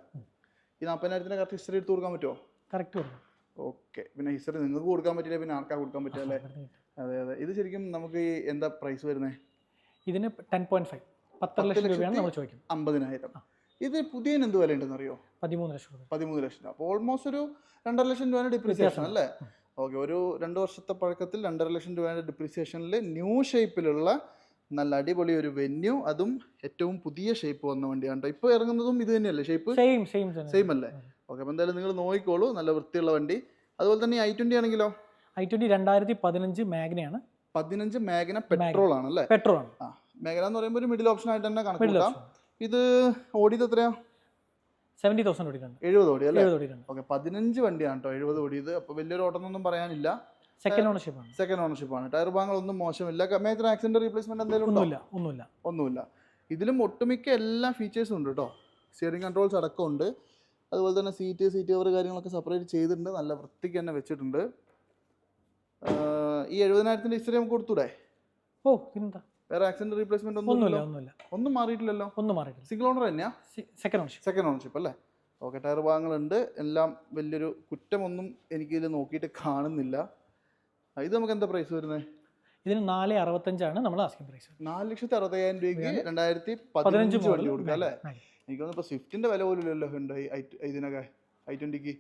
ഈ നാൽപ്പതിനായിരത്തിന് കറക്റ്റ് ഹിസ്റ്ററി എടുത്ത് കൊടുക്കാൻ പറ്റുമോ? കറക്റ്റ് ഓക്കെ പിന്നെ ഹിസ്റ്ററി നിങ്ങൾക്ക് കൊടുക്കാൻ പറ്റില്ല പിന്നെ ആർക്കാ കൊടുക്കാൻ പറ്റില്ല അല്ലേ? അതെ അതെ. ഇത് ശരിക്കും നമുക്ക് ഈ എന്താ പ്രൈസ് വരുന്നത് ഇതിന് ടെൻ പോയിന്റ് ഫൈവ് പത്തര ലക്ഷം രൂപയാണ് നമ്മൾ ചോദിക്കുന്നത്. അമ്പതിനായിരം. ഇത് പുതിയ എന്ത് വില ഉണ്ടെന്ന് അറിയോ പതിമൂന്ന് ലക്ഷം പതിമൂന്ന് ലക്ഷം അപ്പോൾ ഓൾമോസ്റ്റ് ഒരു രണ്ടര ലക്ഷം രൂപയുടെ ഡിപ്രിസിയേഷൻ അല്ലേ? ഓക്കെ ഒരു രണ്ട് വർഷത്തെ പഴക്കത്തിൽ രണ്ടര ലക്ഷം രൂപയുടെ ഡിപ്രിസിയേഷനിൽ ന്യൂ ഷേപ്പിലുള്ള നല്ല അടിപൊളി ഒരു വെന്യൂ അതും ഏറ്റവും പുതിയ ഷേപ്പ് വന്ന വണ്ടിയാണ് ഇപ്പൊ ഇപ്പോൾ ഇറങ്ങുന്നതും ഇത് തന്നെയല്ലേ ഷേപ്പ് സെയിം സെയിം സെയിം അല്ലേ? ഓക്കെ അപ്പോൾ എന്തായാലും നിങ്ങൾ നോക്കിക്കോളൂ നല്ല വൃത്തിയുള്ള വണ്ടി. അതുപോലെ തന്നെ ഐ ട്വന്റി ആണെങ്കിലോ? ഐ ട്വന്റി രണ്ടായിരത്തി പതിനഞ്ച് മാഗ്നയാണ്. പതിനഞ്ച് മാഗ്ന പെട്രോൾ ആണ് അല്ലേ പെട്രോൾ ആണ്. ആ മേഘന എന്ന് പറയുമ്പോൾ ഒരു മിഡിൽ ഓപ്ഷൻ ആയിട്ട് തന്നെ കണക്കൂട്ടാം ഇത് ഓടിയത് എത്രയാ? സെവന്റി തൗസൻഡ് ഓടിയിട്ടുണ്ട്. എഴുപത് ഓടി അല്ലേ? എഴുപത് ഓടിയിട്ടുണ്ട്. ഓക്കെ പതിനഞ്ച് വണ്ടിയാണ് കേട്ടോ എഴുപത് ഓടിയത്. അപ്പോൾ വലിയൊരു ഓട്ടം ഒന്നും പറയാനില്ല. സെക്കൻഡ് ഓണർഷിപ്പ് ആണ്. സെക്കൻഡ് ഓണർഷിപ്പ് ആണ്. ടയർ ഭാഗങ്ങളൊന്നും മോശമില്ല. മേജർ ആക്സിഡന്റ് റീപ്ലേസ്മെന്റ് എന്തെങ്കിലും ഉണ്ടോ? ഒന്നുമില്ല ഒന്നുമില്ല. ഒന്നുമില്ല. ഇതിലും ഒട്ടുമിക്ക എല്ലാ ഫീച്ചേഴ്സും ഉണ്ട് കേട്ടോ. സ്റ്റിയറിംഗ് കൺട്രോൾസ് അടക്കം ഉണ്ട് അതുപോലെ തന്നെ സീറ്റ് സീറ്റ് കവർ കാര്യങ്ങളൊക്കെ സെപ്പറേറ്റ് ചെയ്തിട്ടുണ്ട്. നല്ല വൃത്തിക്ക് തന്നെ വെച്ചിട്ടുണ്ട്. ഈ എഴുപതിനായിരത്തിന്റെ ഹിസ്റ്ററി നമുക്ക് കൊടുത്തൂടെ? ഓ പിന്നെന്താ? വേറെ ആക്സിഡന്റ് റീപ്ലേസ്മെന്റ് ഒന്നും ഒന്നുമില്ല ഒന്നുമില്ല. ഒന്നും മാറിയിട്ടില്ലല്ലോ? ഒന്നും മാറിയിട്ടില്ല. സിംഗിൾ ഓണർ തന്നെയാ? സെക്കൻഡ് ഓണർഷിപ്പ് സെക്കൻഡ് ഓണർഷിപ്പ് അല്ലേ? ഓക്കെ ടയർ ഭാഗങ്ങളുണ്ട്. എല്ലാം വലിയൊരു കുറ്റമൊന്നും എനിക്ക് ഇതിൽ നോക്കിയിട്ട് കാണുന്നില്ല. ഇത് നമുക്ക് എന്താ പ്രൈസ് വരുന്നത് ഇതിന് നാല് അറുപത്തഞ്ചാണ് നമ്മൾ ആസ്കിംഗ് പ്രൈസ് നാല് ലക്ഷത്തി അറുപത്തയ്യായിരം രൂപയ്ക്ക് രണ്ടായിരത്തി പതിനഞ്ച് വണ്ടി മോഡൽ കൊടുക്കാം അല്ലേ? എനിക്കൊന്നും ഇപ്പോൾ സ്വിഫ്റ്റിന്റെ വില പോലും ഇല്ലല്ലോ ഇതിനൊക്കെ ഐ ട്വന്റിക്ക്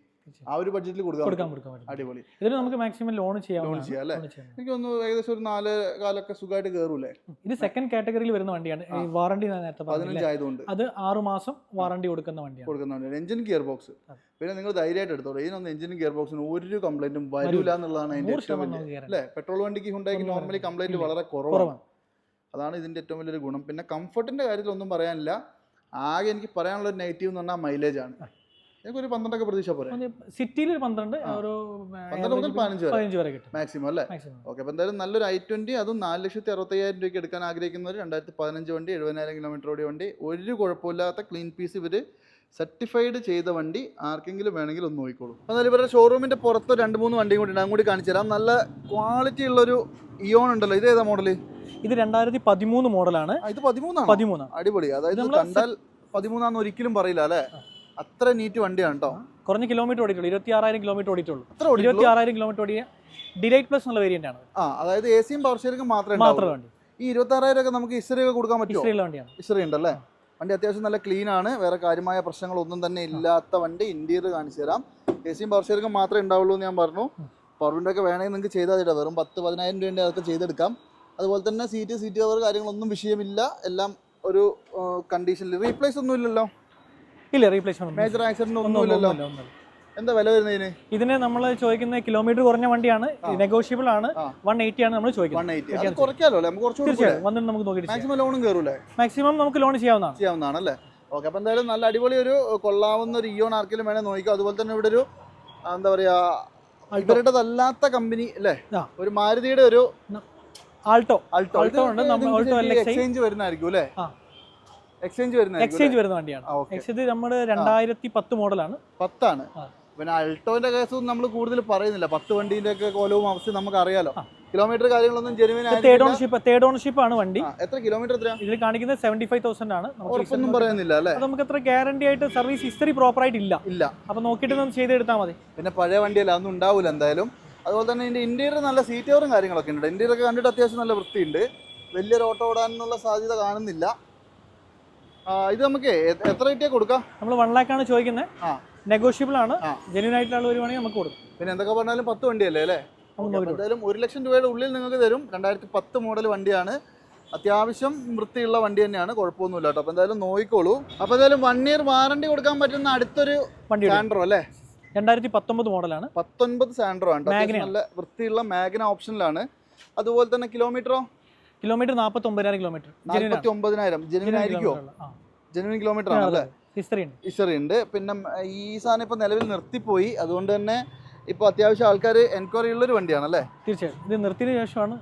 ആ ഒരു ബഡ്ജറ്റിൽ കൊടുക്കാം കൊടുക്കാൻ കൊടുക്കാൻ അടിപൊളി. ഇതിന് നമുക്ക് മാക്സിമം ലോൺ ചെയ്യാം ലോൺ ചെയ്യാം അല്ലേ? എനിക്ക് ഒന്ന് ഏകദേശം ഒരു നാല് കാലൊക്കെ സുഖമായിട്ട് കയറൂലേ ഇത് സെക്കൻഡ് കാറ്റഗറിയിൽ വരുന്ന വണ്ടിയാണ്. ഈ വാറണ്ടി നേരത്തെ പതിനഞ്ചായതുകൊണ്ട്. അത് ആറ് മാസം വാറണ്ടി കൊടുക്കുന്ന വണ്ടിയാണ്. കൊടുക്കുന്ന വണ്ടിയാണ്. എഞ്ചിൻ ഗിയർ ബോക്സ് പിന്നെ നിങ്ങൾ ധൈര്യമായിട്ട് എടുത്തോളൂ. ഇതിനൊന്നും എഞ്ചിനും ഗിയർ ബോക്സിന് ഒരു കംപ്ലൈന്റും വരില്ല എന്നുള്ളതാണ് അതിന്റെ നൂറ് ഏറ്റവും വലിയ അല്ലേ? പെട്രോൾ വണ്ടിക്ക് ഹുണ്ടായിക്ക് നോർമലി കംപ്ലൈന്റ് വളരെ കുറവാണ്. അതാണ് ഇതിന്റെ ഏറ്റവും വലിയൊരു ഗുണം. പിന്നെ കംഫർട്ടിന്റെ കാര്യത്തിൽ ഒന്നും പറയാനില്ല. ആകെ എനിക്ക് പറയാനുള്ള നെഗറ്റീവ് എന്ന് പറഞ്ഞാൽ മൈലേജ് ആണ്. എനിക്കൊരു പന്ത്രണ്ടൊക്കെ പ്രതീക്ഷ പോരെ. സിറ്റിയിൽ ഒരു പന്ത്രണ്ട്. ഒരു പന്ത്രണ്ട് മുതൽ പതിനഞ്ച് വരെ. പതിനഞ്ച് വരെ കിട്ടും. മാക്സിമം അല്ലേ? ഓക്കെ അപ്പോൾ എന്തായാലും നല്ലൊരു ഐ ട്വന്റി അതും നാല് ലക്ഷത്തി അറുപത്തയ്യായിരം രൂപയ്ക്ക് എടുക്കാൻ ആഗ്രഹിക്കുന്നവർ രണ്ടായിരത്തി പതിനഞ്ച് വണ്ടി എഴുപതിനായിരം കിലോമീറ്റർ ഓടിയ വണ്ടി ഒരു കുഴപ്പമില്ലാത്ത ക്ലീൻ പീസ് ഇവർ സർട്ടിഫൈഡ് ചെയ്ത വണ്ടി ആർക്കെങ്കിലും വേണമെങ്കിൽ ഒന്ന് നോക്കിക്കോളൂ. എന്നാൽ ഇവരുടെ ഷോറൂമിന്റെ പുറത്ത് രണ്ട് മൂന്ന് വണ്ടിയും കൂടി ഉണ്ട്. അങ്ങോട്ട് കൂടി കാണിച്ചു തരാം. നല്ല ക്വാളിറ്റി ഉള്ളൊരു ഇയോൺ ഉണ്ടല്ലോ. ഇത് ഏതാ മോഡൽ ഇത് രണ്ടായിരത്തി പതിമൂന്ന് മോഡലാണ് ഇത് പതിമൂന്നാണ്? പതിമൂന്ന്. അടിപൊളി. അതായത് കണ്ടാൽ പതിമൂന്നാന്ന് ഒരിക്കലും പറയില്ല അല്ലേ? അത്ര നീറ്റ് വണ്ടിയാണ് കേട്ടോ കുറഞ്ഞ കിലോമീറ്റർ ഓടിയിട്ടുള്ളൂ. ഇരുപത്തി ആറായിരം കിലോമീറ്റർ ഓടിയിട്ടുള്ളൂ? ഇരുപത്തി ആറായിരം കിലോമീറ്റർ ഓടിയ ഡിലൈറ്റ് പ്ലസ് എന്നുള്ള വേരിയന്റ് ആണ്. ആ അതായത് എ സിയും പവർ ഷെയറിംഗും മാത്രമേ മാത്രമേ വണ്ടി. ഈ ഇരുപത്തി ആറായിരം ഒക്കെ നമുക്ക് ഇസ്റ്ററി ഒക്കെ കൊടുക്കാൻ പറ്റുമോ ഇസ്രയേലിലെ വണ്ടിയാണ്. ഇസ്റ്ററി ഉണ്ടല്ലേ വണ്ടി അത്യാവശ്യം നല്ല ക്ലീൻ ആണ്. വേറെ കാര്യമായ പ്രശ്നങ്ങളൊന്നും തന്നെ ഇല്ലാത്ത വണ്ടി. ഇന്റീരിയർ കാണിച്ചു തരാം. എ സിയും പവർ ഷെയറിംഗും മാത്രമേ ഉണ്ടാവുള്ളൂ എന്ന് ഞാൻ പറഞ്ഞു. പവർ വിൻഡോ ഒക്കെ വേണമെങ്കിൽ നിങ്ങൾക്ക് ചെയ്താൽ മതി വെറും പത്ത് പതിനായിരം രൂപേന്റെ അതൊക്കെ ചെയ്തെടുക്കാം. അതുപോലെ തന്നെ സീറ്റ് സീറ്റ് കവർ കാര്യങ്ങളൊന്നും വിഷയമില്ല. എല്ലാം ഒരു കണ്ടീഷനിൽ റീപ്ലേസ് ഒന്നും ഇല്ലല്ലോ. ഇല്ല റീപ്ലേസ്മെന്റ് മേജർ ആക്സിഡന്റ് എന്താ വില വരുന്നതിന് ഇതിന്? നമ്മൾ ചോദിക്കുന്ന കിലോമീറ്റർ കുറഞ്ഞ വണ്ടിയാണ്. നെഗോഷ്യബിൾ ആണ്. വൺ എയ്റ്റി ആണ് നമ്മൾ ചോദിക്കുന്നത്. തീർച്ചയായും വന്നിട്ട് നമുക്ക് മാക്സിമം ലോണും കയറൂലേ മാക്സിമം നമുക്ക് ലോൺ ചെയ്യാവുന്നതാണ്. ചെയ്യാവുന്നതാണ് അല്ലേ? ഓക്കെ അപ്പോൾ എന്തായാലും നല്ല അടിപൊളി ഒരു കൊള്ളാവുന്ന ഒരു ഇയോൺ ആർക്കിലും വേണേൽ നോക്കാം അതുപോലെ തന്നെ ഇവിടെ ഒരു എന്താ പറയാ ഇവരുടേതല്ലാത്ത കമ്പനി അല്ലേ? ഒരു മാരുതിയുടെ ഒരു ആൾട്ടോ ആൾട്ടോ ആൾട്ടോ ഉണ്ട്, നമ്മൾ ആൾട്ടോ. എക്സ്ചേഞ്ച് വരുന്നതായിരിക്കും അല്ലേ. എക്സ്ചേഞ്ച് വരുന്ന എക്സ്ചേഞ്ച് വരുന്ന വണ്ടിയാണ്. എക്സ്ചേഞ്ച് നമ്മുടെ രണ്ടായിരത്തി പത്ത് മോഡലാണ്. പത്താണ്. പിന്നെ അൾട്ടോന്റെ കേസൊന്നും നമ്മൾ കൂടുതൽ പറയുന്നില്ല. പത്ത് വണ്ടീന്റെ ഒക്കെ കോലവും അവസ്ഥയും നമുക്ക് അറിയാലോ. കിലോമീറ്റർ കാര്യങ്ങളൊന്നും genuine third ownership third ownership ആണ് വണ്ടി. എത്ര കിലോമീറ്റർ ഇതിൽ കാണിക്കുന്നത് സെവന്റി ഫൈവ് തൗസൻഡ് ആണ് ഒന്നും പറയുന്നില്ല അല്ലേ? നമുക്ക് അത്ര ഗ്യാരണ്ടി ആയിട്ട് സർവീസ് ഹിസ്റ്ററി പ്രോപ്പർ ആയിട്ട് ഇല്ല. ഇല്ല. അപ്പൊ നോക്കിയിട്ട് നമുക്ക് ചെയ്തെടുത്താൽ മതി. പിന്നെ പഴയ വണ്ടിയല്ല അതൊന്നും ഉണ്ടാവില്ല എന്തായാലും. അതുപോലെ തന്നെ ഇതിന്റെ ഇന്റീരിയർ നല്ല സീറ്റ് കവറും കാര്യങ്ങളൊക്കെ ഉണ്ട്. ഇന്റീരിയർ ഒക്കെ കണ്ടിട്ട് അത്യാവശ്യം നല്ല വൃത്തിയുണ്ട്. വലിയൊരു ഓട്ടോ ഓടാനുള്ള സാധ്യത കാണുന്നില്ല. ഇത് നമുക്ക് എത്ര കിട്ടിയാ കൊടുക്കാം? നമ്മൾ വൺ ലാക്ക് ആണ് ചോദിക്കുന്നത്. നെഗോഷ്യബിൾ ആണ്. ജെന്യൂൻ ആയിട്ടുള്ള ആൾ വരുവാണെങ്കിൽ നമുക്ക് കൊടുക്കും. പിന്നെ എന്തൊക്കെ പറഞ്ഞാലും പത്ത് വണ്ടിയല്ലേ അല്ലേ? എന്തായാലും ഒരു ലക്ഷം രൂപയുടെ ഉള്ളിൽ നിങ്ങൾക്ക് തരും. രണ്ടായിരത്തി പത്ത് മോഡൽ വണ്ടിയാണ്. അത്യാവശ്യം വൃത്തിയുള്ള വണ്ടി തന്നെയാണ്. കുഴപ്പമൊന്നുമില്ല കേട്ടോ. അപ്പോൾ എന്തായാലും നോക്കിക്കോളൂ. അപ്പോൾ എന്തായാലും വൺ ഇയർ വാറണ്ടി കൊടുക്കാൻ പറ്റുന്ന അടുത്തൊരു വണ്ടി സാൻഡറോ സാൻഡ്രോ അല്ലേ? രണ്ടായിരത്തി പത്തൊമ്പത് മോഡലാണ് പത്തൊൻപത് സാൻഡ്രോ ആണ്. നല്ല വൃത്തിയുള്ള മാഗ്ന ഓപ്ഷനിലാണ് അതുപോലെ തന്നെ കിലോമീറ്ററോ കിലോമീറ്റർ നാൽപ്പത്തി ഒമ്പതിനായിരം കിലോമീറ്റർ നാൽപ്പത്തി ഒമ്പതിനായിരം ജെനുവിൻ ആയിരിക്കുമോ ജനുവിൻ കിലോമീറ്റർ ആണ് അല്ലേ? ഹിസ്റ്ററി ഉണ്ട്. ഹിസ്റ്ററി ഉണ്ട് പിന്നെ ഈ സാധനം ഇപ്പോൾ നിലവിൽ നിർത്തിപ്പോയി. അതുകൊണ്ട് തന്നെ ഇപ്പോൾ അത്യാവശ്യം ആൾക്കാർ എൻക്വയറി ഉള്ള ഒരു വണ്ടിയാണ് അല്ലേ? തീർച്ചയായും. ഇത് നിർത്തിയതിനു ശേഷമാണ്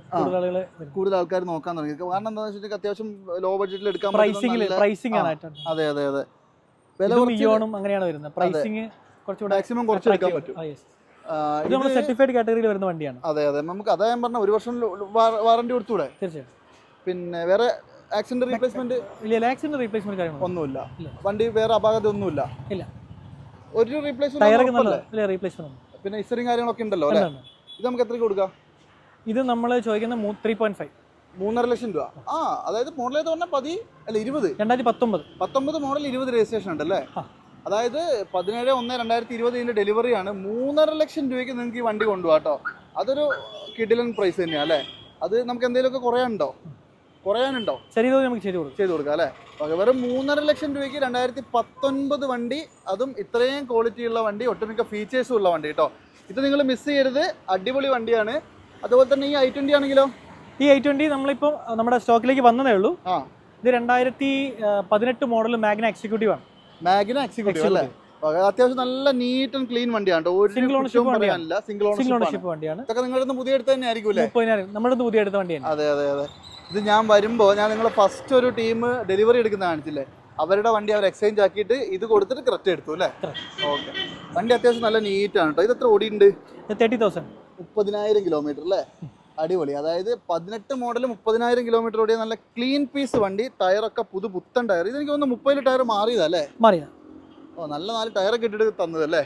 കൂടുതൽ ആൾക്കാർ നോക്കാൻ തുടങ്ങി കാരണം എന്താണെന്ന് വെച്ചാൽ അത്യാവശ്യം ലോ ബഡ്ജറ്റിൽ എടുക്കാൻ പ്രൈസിംഗ് പ്രൈസിംഗ് ആണ് അതെ അതെ അതെ. വില അങ്ങനെയാണ് വരുന്നത്. പ്രൈസിങ് കുറച്ചുകൂടെ മാക്സിമം കുറച്ച് എടുക്കാൻ പറ്റും. സർട്ടിഫൈഡ് കാറ്റഗറിയിൽ വരുന്ന വണ്ടിയാണ്. അതെ അതെ. നമുക്ക് അതാ ഞാൻ പറഞ്ഞ ഒരു വർഷം വാറണ്ടി കൊടുത്തൂടെ? തീർച്ചയായും. പിന്നെ വേറെ ആക്സിഡന്റ് റീപ്ലേസ്മെന്റ് ഇല്ല ആക്സിഡന്റ് റീപ്ലേസ്മെന്റ് കാര്യങ്ങളോ ഒന്നുമില്ല. വണ്ടി വേറെ അപാകത ഒന്നുമില്ല. ഇല്ല. ഒരു റീപ്ലേസ്മെന്റ് റീപ്ലേസ്മെന്റ് പിന്നെ ഇസ്റ്ററിങ് കാര്യങ്ങളൊക്കെ ഉണ്ടല്ലോ അല്ലേ? ഇത് നമുക്ക് എത്രയ്ക്ക് കൊടുക്കാം? ഇത് നമ്മൾ ചോദിക്കുന്ന ത്രീ പോയിന്റ് ഫൈവ് മൂന്നര ലക്ഷം രൂപ. ആ അതായത് മോഡൽ ഏത് പറഞ്ഞാൽ പതി അല്ല ഇരുപത്? രണ്ടായിരത്തി പത്തൊമ്പത്. പത്തൊമ്പത് മോഡൽ ഇരുപത് രജിസ്ട്രേഷൻ ഉണ്ട് അല്ലേ ആ. അതായത് പതിനേഴ് ഒന്ന് രണ്ടായിരത്തി ഇരുപത് ഇതിന്റെ ഡെലിവറിയാണ് മൂന്നര ലക്ഷം രൂപയ്ക്ക് നിങ്ങൾക്ക് ഈ വണ്ടി കൊണ്ടുപോകാം കേട്ടോ അതൊരു കിഡിലൻ പ്രൈസ് തന്നെയാണ് അല്ലേ? അത് നമുക്ക് എന്തെങ്കിലുമൊക്കെ കുറയാനുണ്ടോ? കുറയാനുണ്ടോ? ചെറിയ നമുക്ക് ചെയ്തു കൊടുക്കും. ചെയ്തു കൊടുക്കാം അല്ലേ? ഓക്കെ വെറും മൂന്നര ലക്ഷം രൂപയ്ക്ക് രണ്ടായിരത്തി പത്തൊൻപത് വണ്ടി അതും ഇത്രയും ക്വാളിറ്റി ഉള്ള വണ്ടി ഒട്ടുമിക്ക ഫീച്ചേഴ്സും ഉള്ള വണ്ടി കേട്ടോ ഇത് നിങ്ങൾ മിസ് ചെയ്യരുത്. അടിപൊളി വണ്ടിയാണ്. അതുപോലെ തന്നെ ഈ ഐ ട്വന്റി ആണെങ്കിലോ? ഈ ഐ ട്വന്റി നമ്മളിപ്പോൾ നമ്മുടെ സ്റ്റോക്കിലേക്ക് വന്നതേ ഉള്ളൂ. ആ. ഇത് രണ്ടായിരത്തി പതിനെട്ട് മോഡൽ മാഗ്ന എക്സിക്യൂട്ടീവ് ആണ്. മാഗിന എക്സിക്യൂട്ടീവ് അല്ലേ? അത്യാവശ്യം നല്ല നീറ്റ് ആൻഡ് ക്ലീൻ വണ്ടിയാണ്. വണ്ടിയാണ്. പറയാനില്ല. സിംഗിൾ സിംഗിൾ ഓണർഷിപ്പ് ഓണർഷിപ്പ് വണ്ടിയാണ്. ഇതൊക്കെ നിങ്ങളുടെ പുതിയ എടുത്ത് തന്നെ ആയിരിക്കും അല്ലേ നമ്മുടെ പുതിയ എടുത്ത വണ്ടിയാണ് അതെ അതെ അതെ. ഇത് ഞാൻ വരുമ്പോ ഞാൻ നിങ്ങൾ ഫസ്റ്റ് ഒരു ടീം ഡെലിവറി എടുക്കുന്ന കാണിച്ചില്ലേ? അവരുടെ വണ്ടി അവർ എക്സ്ചേഞ്ച് ആക്കിയിട്ട് ഇത് കൊടുത്തിട്ട് കറക്റ്റ് എടുത്തു അല്ലേ? ഓക്കെ വണ്ടി അത്യാവശ്യം നല്ല നീറ്റാണ് കേട്ടോ. ഇത് എത്ര ഓടിയുണ്ട് തേർട്ടി തൗസൻഡ് മുപ്പതിനായിരം കിലോമീറ്റർ അല്ലേ? അടിപൊളി. അതായത് പതിനെട്ട് മോഡൽ മുപ്പതിനായിരം കിലോമീറ്റർ ഓടിയ നല്ല ക്ലീൻ പീസ് വണ്ടി ടയറൊക്കെ പുതു പുത്തൻ ടയർ. ഇത് എനിക്ക് തോന്നുന്നു മുപ്പതിൽ ടയർ മാറിയതല്ലേ മാറിയ ഓ നല്ല നാല് ടയറൊക്കെ ഇട്ടിട്ട് തന്നതല്ലേ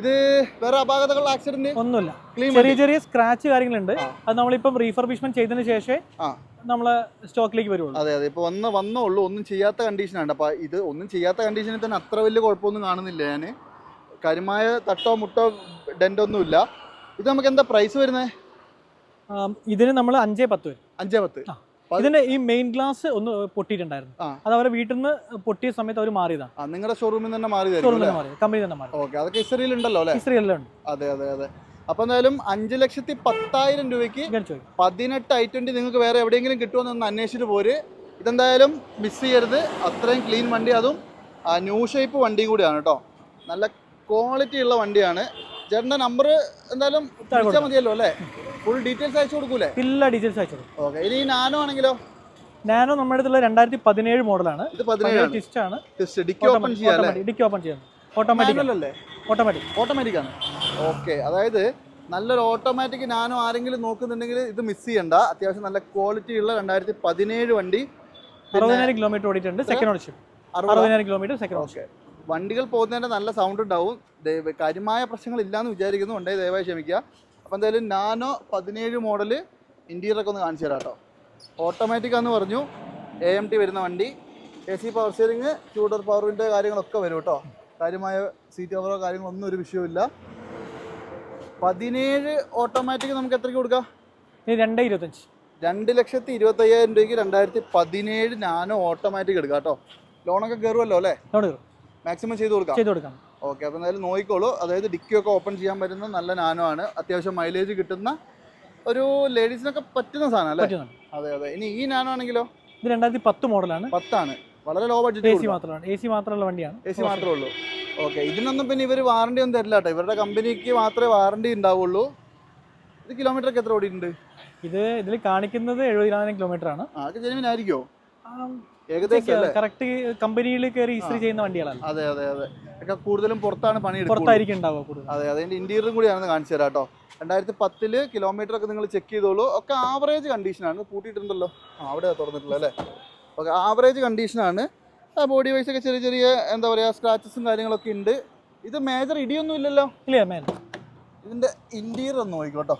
ഇത് വേറെ അപാകതകൾ ആക്സിഡന്റ് ഒന്നുമില്ല. ക്ലീൻ ചെറിയ ചെറിയ സ്ക്രാച്ച് കാര്യങ്ങളുണ്ട്. അത് നമ്മളിപ്പം റീഫർബിഷ്മെന്റ് ചെയ്തതിന് ശേഷമേ നമ്മൾ സ്റ്റോക്കിലേക്ക് വരുള്ളൂ അതെ അതെ. ഇപ്പൊ വന്ന് വന്നേ ഉള്ളൂ ഒന്നും ചെയ്യാത്ത കണ്ടീഷനാണ് അപ്പൊ ഇത് ഒന്നും ചെയ്യാത്ത കണ്ടീഷനിൽ തന്നെ അത്ര വലിയ കുഴപ്പമൊന്നും കാണുന്നില്ല ഞാൻ കാര്യമായ തട്ടോ മുട്ടോ ഡെന്റ് ഒന്നുമില്ല. ഇത് നമുക്ക് എന്താ പ്രൈസ് വരുന്നത് ഇതിന് നമ്മൾ അഞ്ചേ പത്ത് വരും. അഞ്ചേ പത്ത്. ഇതിന് ഇതിന്റെ ഈ മെയിൻ ഗ്ലാസ് ഒന്ന് പൊട്ടിയിട്ടുണ്ടായിരുന്നു. അത് അവരെ വീട്ടിൽ നിന്ന് പൊട്ടിയ സമയത്ത് അവർ മാറിയതാണ്. നിങ്ങളുടെ ഷോറൂമിൽ തന്നെ മാറി ഷോറൂമിൽ തന്നെ മാറി കമ്പനി തന്നെ മാറി ഓക്കെ അതൊക്കെ ഇസ്രയിൽ ഉണ്ടല്ലോ അല്ലേ? അതെ അതെ അതെ. അപ്പൊ എന്തായാലും അഞ്ചു ലക്ഷത്തി പത്തായിരം രൂപയ്ക്ക് പതിനെട്ട് ഐ ട്വന്റി നിങ്ങൾക്ക് വേറെ എവിടെയെങ്കിലും കിട്ടുമോ എന്ന് അന്വേഷിച്ചിട്ട് പോര്. ഇതെന്തായാലും മിസ് ചെയ്യരുത്. അത്രയും ക്ലീൻ വണ്ടി. അതും ന്യൂ ഷേപ്പ് വണ്ടി കൂടിയാണ് കേട്ടോ. നല്ല ക്വാളിറ്റി ഉള്ള വണ്ടിയാണ്. ചേട്ടന്റെ നമ്പർ എന്തായാലും വിളിച്ചാൽ മതിയല്ലോ അല്ലേ? ഫുൾ ഡീറ്റെയിൽസ് അയച്ചു കൊടുക്കൂലേ? എല്ലാ ഡീറ്റെയിൽസ് അയച്ചു കൊടുക്കും. ഓക്കെ ഇനി നാനോ ആണെങ്കിലോ? നാനോ നമ്മുടെ അടുത്തുള്ള രണ്ടായിരത്തി പതിനേഴ് മോഡലാണ്. ഇത് പതിനേഴ് ടിസ്റ്റ് ആണ്. ഡിക്കി ഓപ്പൺ ചെയ്യാം ഡിക്കി ഓപ്പൺ ചെയ്യാം. ഓട്ടോമാറ്റിക് അല്ലേ? ഓട്ടോമാറ്റിക് ഓട്ടോമാറ്റിക് ആണ്. ഓക്കെ അതായത് നല്ലൊരു ഓട്ടോമാറ്റിക് നാനോ ആരെങ്കിലും നോക്കുന്നുണ്ടെങ്കിൽ ഇത് മിസ് ചെയ്യണ്ട. അത്യാവശ്യം നല്ല ക്വാളിറ്റി ഉള്ള രണ്ടായിരത്തി പതിനേഴ് വണ്ടി അറുപതിനായിരം കിലോമീറ്റർ ഓടിയിട്ടുണ്ട്. സെക്കൻഡ് ഓണർഷിപ്പ് അറുപത്? അറുപതിനായിരം കിലോമീറ്റർ സെക്കൻഡ് ഓക്കെ വണ്ടികൾ പോകുന്നതിന്റെ നല്ല സൗണ്ട് ഉണ്ടാവും. കാര്യമായ പ്രശ്നങ്ങൾ ഇല്ലാന്ന് വിചാരിക്കുന്നു ഉണ്ടെങ്കിൽ ദയവായി ക്ഷമിക്കുക. അപ്പോൾ എന്തായാലും നാനോ പതിനേഴ് മോഡൽ ഇന്റീരിയറൊക്കെ ഒന്ന് കാണിച്ചു തരാം കേട്ടോ. ഓട്ടോമാറ്റിക് ആണെന്ന് പറഞ്ഞു. എ എം ടി വരുന്ന വണ്ടി. A C power steering two door power വിന്റെ കാര്യങ്ങളൊക്കെ വരും കേട്ടോ. കാര്യമായ സീറ്റ് കവറോ കാര്യങ്ങളൊന്നും ഒരു വിഷയമില്ല പതിനേഴ് ഓട്ടോമാറ്റിക് നമുക്ക് എത്രയ്ക്ക് കൊടുക്കാം? രണ്ട് ഇരുപത്തഞ്ച്. രണ്ട് ലക്ഷത്തി ഇരുപത്തയ്യായിരം രൂപയ്ക്ക് രണ്ടായിരത്തി പതിനേഴ് നാനോ ഓട്ടോമാറ്റിക് എടുക്കാം കേട്ടോ. ലോണൊക്കെ കയറുമല്ലോ അല്ലേ? ലോൺ കയറും മാക്സിമം ചെയ്ത് കൊടുക്കാം. ചെയ്ത് കൊടുക്കാം. ഓക്കെ അപ്പോൾ എന്തായാലും നോക്കിക്കോളൂ. അതായത് ഡിക്കിയൊക്കെ ഓപ്പൺ ചെയ്യാൻ പറ്റുന്ന നല്ല നാനോ ആണ്. അത്യാവശ്യം മൈലേജ് കിട്ടുന്ന ഒരു ലേഡീസിനൊക്കെ പറ്റുന്ന സാധനം അല്ലേ? അതെ അതെ. ഇനി ഈ നാനോ ആണെങ്കിലോ? ഇത് രണ്ടായിരത്തി പത്ത് മോഡലാണ്. പത്താണ്. വളരെ ലോ എ ബഡ്ജറ്റ് സി മാത്രമാണ്. എ സി മാത്രമുള്ള വണ്ടിയാണ്. എ സി മാത്രമേ ഉള്ളൂ. ഓക്കെ ഇതിനൊന്നും പിന്നെ ഇവർ വാറണ്ടി ഒന്നും തരില്ല കേട്ടോ. ഇവരുടെ കമ്പനിക്ക് മാത്രമേ വാറണ്ടി ഉണ്ടാവുള്ളൂ. ഇത് കിലോമീറ്റർ ഒക്കെ എത്ര ഓടിയിട്ടുണ്ട്? ഇത് ഇതിൽ കാണിക്കുന്നത് എഴുപതിനായിരം കിലോമീറ്റർ ആണ്. അതൊക്കെ അത് ജെനുവിൻ ആയിരിക്കോ ഏകദേശം കറക്റ്റ് കമ്പനിയിൽ കയറി ഇസ്ത്രി ചെയ്യുന്ന വണ്ടികളാണ് അതെ അതെ അതെ. ഒക്കെ കൂടുതലും പുറത്താണ് പണി പുറത്തായിരിക്കും ഉണ്ടാവുക അതെ അതിന്റെ ഇന്റീരിയറും കൂടിയാണ് കാണിച്ചു തരാം കേട്ടോ. രണ്ടായിരത്തി പത്തിൽ കിലോമീറ്റർ ഒക്കെ നിങ്ങൾ ചെക്ക് ചെയ്തോളൂ. ഒക്കെ ആവറേജ് കണ്ടീഷനാണ് പൂട്ടിയിട്ടുണ്ടല്ലോ. ആ, അവിടെ തുറന്നിട്ടുള്ളത് അല്ലേ? ഓക്കെ ആവറേജ് കണ്ടീഷനാണ് ബോഡി വൈസ് ഒക്കെ ചെറിയ ചെറിയ എന്താ പറയുക സ്ക്രാച്ചസും കാര്യങ്ങളൊക്കെ ഉണ്ട്. ഇത് മേജർ ഇടിയൊന്നും ഇല്ലല്ലോ? ഇല്ല ഇന്റീരിയർ ഒന്ന് നോക്കിക്കോട്ടോ.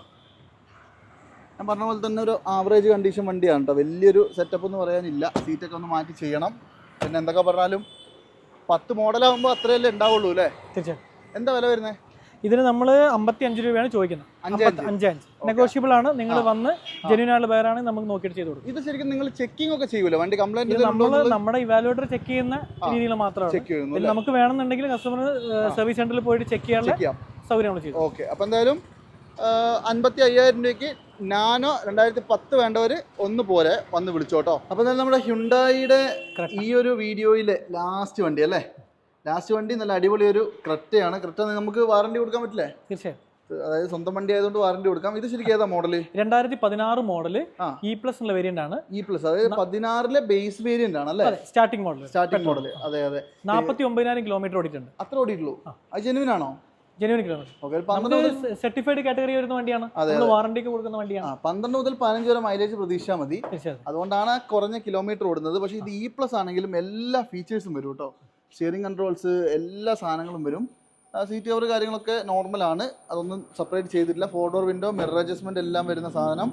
ഞാൻ പറഞ്ഞ പോലെ തന്നെ ഒരു ആവറേജ് കണ്ടീഷൻ വണ്ടിയാണ് കേട്ടോ. വലിയൊരു സെറ്റപ്പ് എന്ന് പറയാനില്ല. സീറ്റൊക്കെ ഒന്ന് മാറ്റി ചെയ്യണം. പിന്നെ എന്തൊക്കെ പറഞ്ഞാലും പത്ത് മോഡലാകുമ്പോൾ അത്രയല്ലേ ഉണ്ടാവുള്ളൂ അല്ലേ? തീർച്ചയായും. എന്താ വില വരുന്നത് ഇതിന് നമ്മൾ അമ്പത്തി അഞ്ച് രൂപയാണ് ചോദിക്കുന്നത്. അഞ്ച് അഞ്ച്. നെഗോഷ്യബിൾ ആണ്. നിങ്ങൾ വന്ന് ജെന്യൂൻ ആൾ പേരാണെങ്കിൽ നമുക്ക് നോക്കിയിട്ട് ചെയ്തു കൊടുക്കും. ഇത് ശരിക്കും നിങ്ങൾ ചെക്കിംഗ് ഒക്കെ ചെയ്യൂലേ? വണ്ടി കംപ്ലൈന്റ് നമ്മൾ നമ്മുടെ ഇവാലുവേറ്റർ ചെക്ക് ചെയ്യുന്ന രീതിയിൽ മാത്രമാണ്. നമുക്ക് വേണമെന്നുണ്ടെങ്കിൽ കസ്റ്റമർ സർവീസ് സെന്ററിൽ പോയിട്ട് ചെക്ക് ചെയ്യാനുള്ള സൗകര്യം നമ്മൾ ചെയ്തു ഓക്കെ. അപ്പോൾ എന്തായാലും അൻപത്തി അയ്യായിരം രൂപയ്ക്ക് നാനോ രണ്ടായിരത്തി പത്ത് വേണ്ടവർ ഒന്ന് പോലെ വന്ന് വിളിച്ചോട്ടോ അപ്പൊ എന്തായാലും നമ്മുടെ ഹ്യുണ്ടായിയുടെ ഈ ഒരു വീഡിയോയിലെ ലാസ്റ്റ് വണ്ടി അല്ലേ? ലാസ്റ്റ് വണ്ടി നല്ല അടിപൊളി ഒരു ക്രെറ്റയാണ് ക്രെറ്റ നമുക്ക് വാറണ്ടി കൊടുക്കാൻ പറ്റില്ലേ? തീർച്ചയായും. അതായത് സ്വന്തം വണ്ടി ആയതുകൊണ്ട് വാറണ്ടി കൊടുക്കാം. ഇത് ശരിക്കും ഏതാ മോഡൽ രണ്ടായിരത്തി പതിനാറ് മോഡൽ ഇ പ്ലസ് ഉള്ള വേരിയന്റ് ആണ്. ഇ പ്ലസ് അതായത് പതിനാറിലെ ബേസ് വേരിയന്റ് ആണ് അല്ലേ? സ്റ്റാർട്ടിംഗ് മോഡൽ സ്റ്റാർട്ടിംഗ് മോഡൽ അതെ അതെ. നാൽപ്പത്തി ഒമ്പതിനായിരം കിലോമീറ്റർ ഓടിയിട്ടുണ്ട്. അത്ര ഓടിയിട്ടുള്ളൂ. അത് ജെനുവിൻ ആണോ? കിലോമീറ്റർ സർട്ടിഫൈഡ് കാറ്റഗറി വരുന്ന വണ്ടിയാണ്. വാറണ്ടിക്ക് കൊടുക്കുന്ന വണ്ടിയാണ്. പന്ത്രണ്ട് മുതൽ പതിനഞ്ച് വരെ മൈലേജ് പ്രതീക്ഷിച്ചാൽ മതി. അതുകൊണ്ടാണ് കുറഞ്ഞ കിലോമീറ്റർ ഓടുന്നത്. പക്ഷേ ഇത് ഇ പ്ലസ് ആണെങ്കിലും എല്ലാ ഫീച്ചേഴ്സും വരും കേട്ടോ. സ്റ്റിയറിംഗ് കൺട്രോൾസ് എല്ലാ സാധനങ്ങളും വരും. സീറ്റ് കവർ കാര്യങ്ങളൊക്കെ നോർമലാണ് അതൊന്നും സെപ്പറേറ്റ് ചെയ്തിട്ടില്ല. Four door window mirror adjustment എല്ലാം വരുന്ന സാധനം.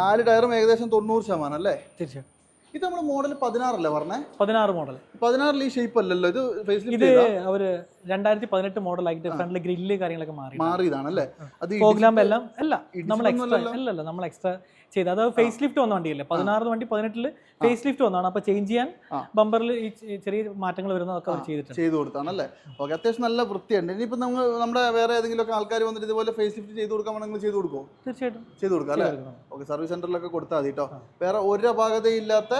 നാല് ടയറും ഏകദേശം തൊണ്ണൂറ് ശതമാനം അല്ലേ? തീർച്ചയായും. ഇത് നമ്മുടെ മോഡൽ പതിനാറല്ലേ പറഞ്ഞേ? പതിനാറ് മോഡൽ പതിനാറിൽ ഈ ഷേപ്പ് അല്ലല്ലോ ഇത് ഇത് അവർ രണ്ടായിരത്തി പതിനെട്ട് മോഡൽ ആയിട്ട് ഫ്രണ്ടിൽ ഗ്രില്ല് കാര്യങ്ങളൊക്കെ മാറി മാറിയതാണല്ലേ? അത് പ്രോഗ്രാം എല്ലാം അല്ല നമ്മൾ എക്സ്ട്രാ? അല്ലല്ല? നമ്മൾ എക്സ്ട്രാ ചെയ്ത് അത് ഫേസ് ലിഫ്റ്റ് വന്ന വണ്ടിയല്ലേ? പതിനാറ് വണ്ടി പതിനെട്ടിൽ ഫേസ് ലിഫ്റ്റ് വന്നതാണ്. അപ്പൊ ചേഞ്ച് ചെയ്യാൻ. ബമ്പറിൽ ഈ ചെറിയ മാറ്റങ്ങൾ വരുന്നതൊക്കെ അവർ ചെയ്തിട്ടുണ്ട്. ചെയ്തു കൊടുത്താണല്ലേ? ഓക്കെ അത്യാവശ്യം നല്ല വൃത്തിയുണ്ട്. ഇനിയിപ്പോ നമ്മൾ നമ്മുടെ വേറെ ഏതെങ്കിലും ആൾക്കാർ വന്നിട്ട് ഇതുപോലെ ഫേസ് ലിഫ്റ്റ് ചെയ്ത് കൊടുക്കാൻ വേണമെങ്കിൽ ചെയ്ത് കൊടുക്കുമോ തീർച്ചയായിട്ടും. ചെയ്ത് കൊടുക്കാം അല്ലേ. ഓക്കെ സർവീസ് സെന്ററിലൊക്കെ കൊടുത്താൽ മതി കേട്ടോ വേറെ ഒരു അപാകതയില്ലാത്ത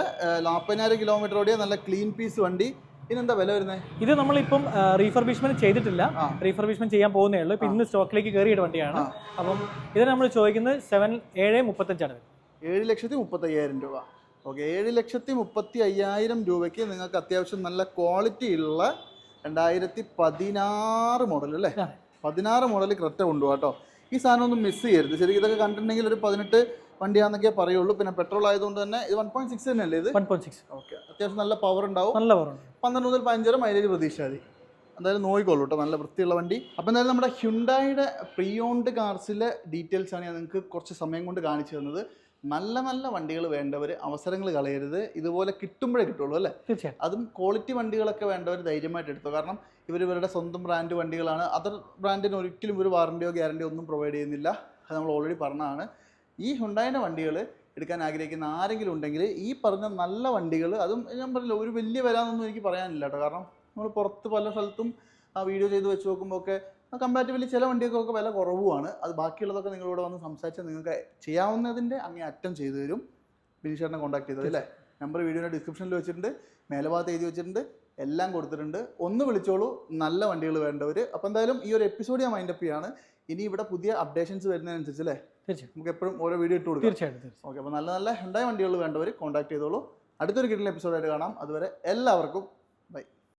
നാൽപ്പതിനായിരം കിലോമീറ്റർ ഓടിയ നല്ല ക്ലീൻ പീസ് വണ്ടി ഇതിനെന്താ വില വരുന്നത് ഇത് നമ്മളിപ്പം റീഫർബിഷ്മെന്റ് ചെയ്തിട്ടില്ല. റീഫർബിഷ്മെന്റ് ചെയ്യാൻ പോകുന്നേ ഉള്ളൂ. ഇപ്പം ഇന്ന് സ്റ്റോക്കിലേക്ക് കയറിയ വണ്ടിയാണ്. അപ്പം ഇത് നമ്മൾ ചോദിക്കുന്നത് സെവൻ ഏഴ് മുപ്പത്തഞ്ചാണ്. ഏഴ് ലക്ഷത്തി മുപ്പത്തയ്യായിരം രൂപ. ഓക്കെ ഏഴ് ലക്ഷത്തി മുപ്പത്തി അയ്യായിരം രൂപയ്ക്ക് നിങ്ങൾക്ക് അത്യാവശ്യം നല്ല ക്വാളിറ്റി ഉള്ള രണ്ടായിരത്തി പതിനാറ് മോഡൽ അല്ലേ. പതിനാറ് മോഡൽ ക്രെറ്റ കൊണ്ടുപോകാം കേട്ടോ. ഈ സാധനം ഒന്നും മിസ് ചെയ്യരുത്. ശരിക്കും ഇതൊക്കെ കണ്ടിട്ടുണ്ടെങ്കിൽ ഒരു പതിനെട്ട് വണ്ടിയാണെന്നൊക്കെ പറയുള്ളൂ. പിന്നെ പെട്രോൾ ആയതുകൊണ്ട് തന്നെ ഇത് വൺ പോയിന്റ് സിക്സ് തന്നെയല്ലേ ഇത്? വൺ പോയിന്റ് സിക്സ് ഓക്കെ അത്യാവശ്യം നല്ല പവർ ഉണ്ടാവും. നല്ല പവർ പന്ത്രണ്ട് മുതൽ പതിനഞ്ചര മൈലേജ് പ്രതീക്ഷാതി മതി എന്തായാലും നോക്കിക്കോളൂ കേട്ടോ നല്ല വൃത്തിയുള്ള വണ്ടി. അപ്പോൾ എന്തായാലും നമ്മുടെ ഹ്യുണ്ടായുടെ പ്രീ ഓൺഡ് കാർസിലെ ഡീറ്റെയിൽസ് ആണ് ഞാൻ നിങ്ങൾക്ക് കുറച്ച് സമയം കൊണ്ട് കാണിച്ചു തന്നത്. നല്ല നല്ല വണ്ടികൾ വേണ്ടവർ അവസരങ്ങൾ കളയരുത്. ഇതുപോലെ കിട്ടുമ്പോഴേ കിട്ടുള്ളൂ അല്ലേ? തീർച്ചയായും അതും ക്വാളിറ്റി വണ്ടികളൊക്കെ വേണ്ടവർ ധൈര്യമായിട്ട് എടുത്തു. കാരണം ഇവർ ഇവരുടെ സ്വന്തം ബ്രാൻഡ് വണ്ടികളാണ്. അതർ ബ്രാൻഡിന് ഒരിക്കലും ഒരു വാറണ്ടിയോ ഗ്യാരണ്ടിയോ ഒന്നും പ്രൊവൈഡ് ചെയ്യുന്നില്ല. അത് നമ്മൾ ഓൾറെഡി പറഞ്ഞതാണ്. ഈ ഹുണ്ടായിന്റെ വണ്ടികൾ എടുക്കാൻ ആഗ്രഹിക്കുന്ന ആരെങ്കിലും ഉണ്ടെങ്കിൽ ഈ പറഞ്ഞ നല്ല വണ്ടികൾ അതും ഞാൻ പറഞ്ഞില്ല ഒരു വലിയ വരാന്നൊന്നും എനിക്ക് പറയാനില്ല കേട്ടോ. കാരണം നമ്മൾ പുറത്ത് പല സ്ഥലത്തും ആ വീഡിയോ ചെയ്ത് വെച്ച് നോക്കുമ്പോൾ ഒക്കെ കമ്പാരിറ്റീവ്ലി ചില വണ്ടികൾക്കൊക്കെ വില കുറവുമാണ്. അത് ബാക്കിയുള്ളതൊക്കെ നിങ്ങളിവിടെ വന്ന് സംസാരിച്ചാൽ നിങ്ങൾക്ക് ചെയ്യാവുന്നതിന്റെ അങ്ങേ അറ്റം ചെയ്തു തരും. ബിനീഷേട്ടനെ കോൺടാക്ട് ചെയ്തത് അല്ലേ? നമ്പർ വീഡിയോയുടെ ഡിസ്ക്രിപ്ഷനിൽ വെച്ചിട്ടുണ്ട് മേലഭാഗത്ത് എഴുതി വെച്ചിട്ടുണ്ട് എല്ലാം കൊടുത്തിട്ടുണ്ട്. ഒന്ന് വിളിച്ചോളൂ നല്ല വണ്ടികൾ വേണ്ടവർ അപ്പോൾ എന്തായാലും ഈ ഒരു എപ്പിസോഡ് ഞാൻ മൈൻഡപ്പ് ചെയ്യാണ്. ഇനി ഇവിടെ പുതിയ അപ്ഡേഷൻസ് വരുന്നതിനനുസരിച്ച് അല്ലേ? തീർച്ചയായും നമുക്ക് എപ്പോഴും ഓരോ വീഡിയോ ഇട്ട് കൊടുക്കാം. തീർച്ചയായിട്ടും തീർച്ചയായും ഓക്കെ അപ്പോൾ നല്ല നല്ല ഹുണ്ടായ വണ്ടികൾ വേണ്ടവർ കോൺടാക്ട് ചെയ്തോളൂ. അടുത്തൊരു കിട്ടുന്ന എപ്പിസോഡായിട്ട് കാണാം. അതുവരെ എല്ലാവർക്കും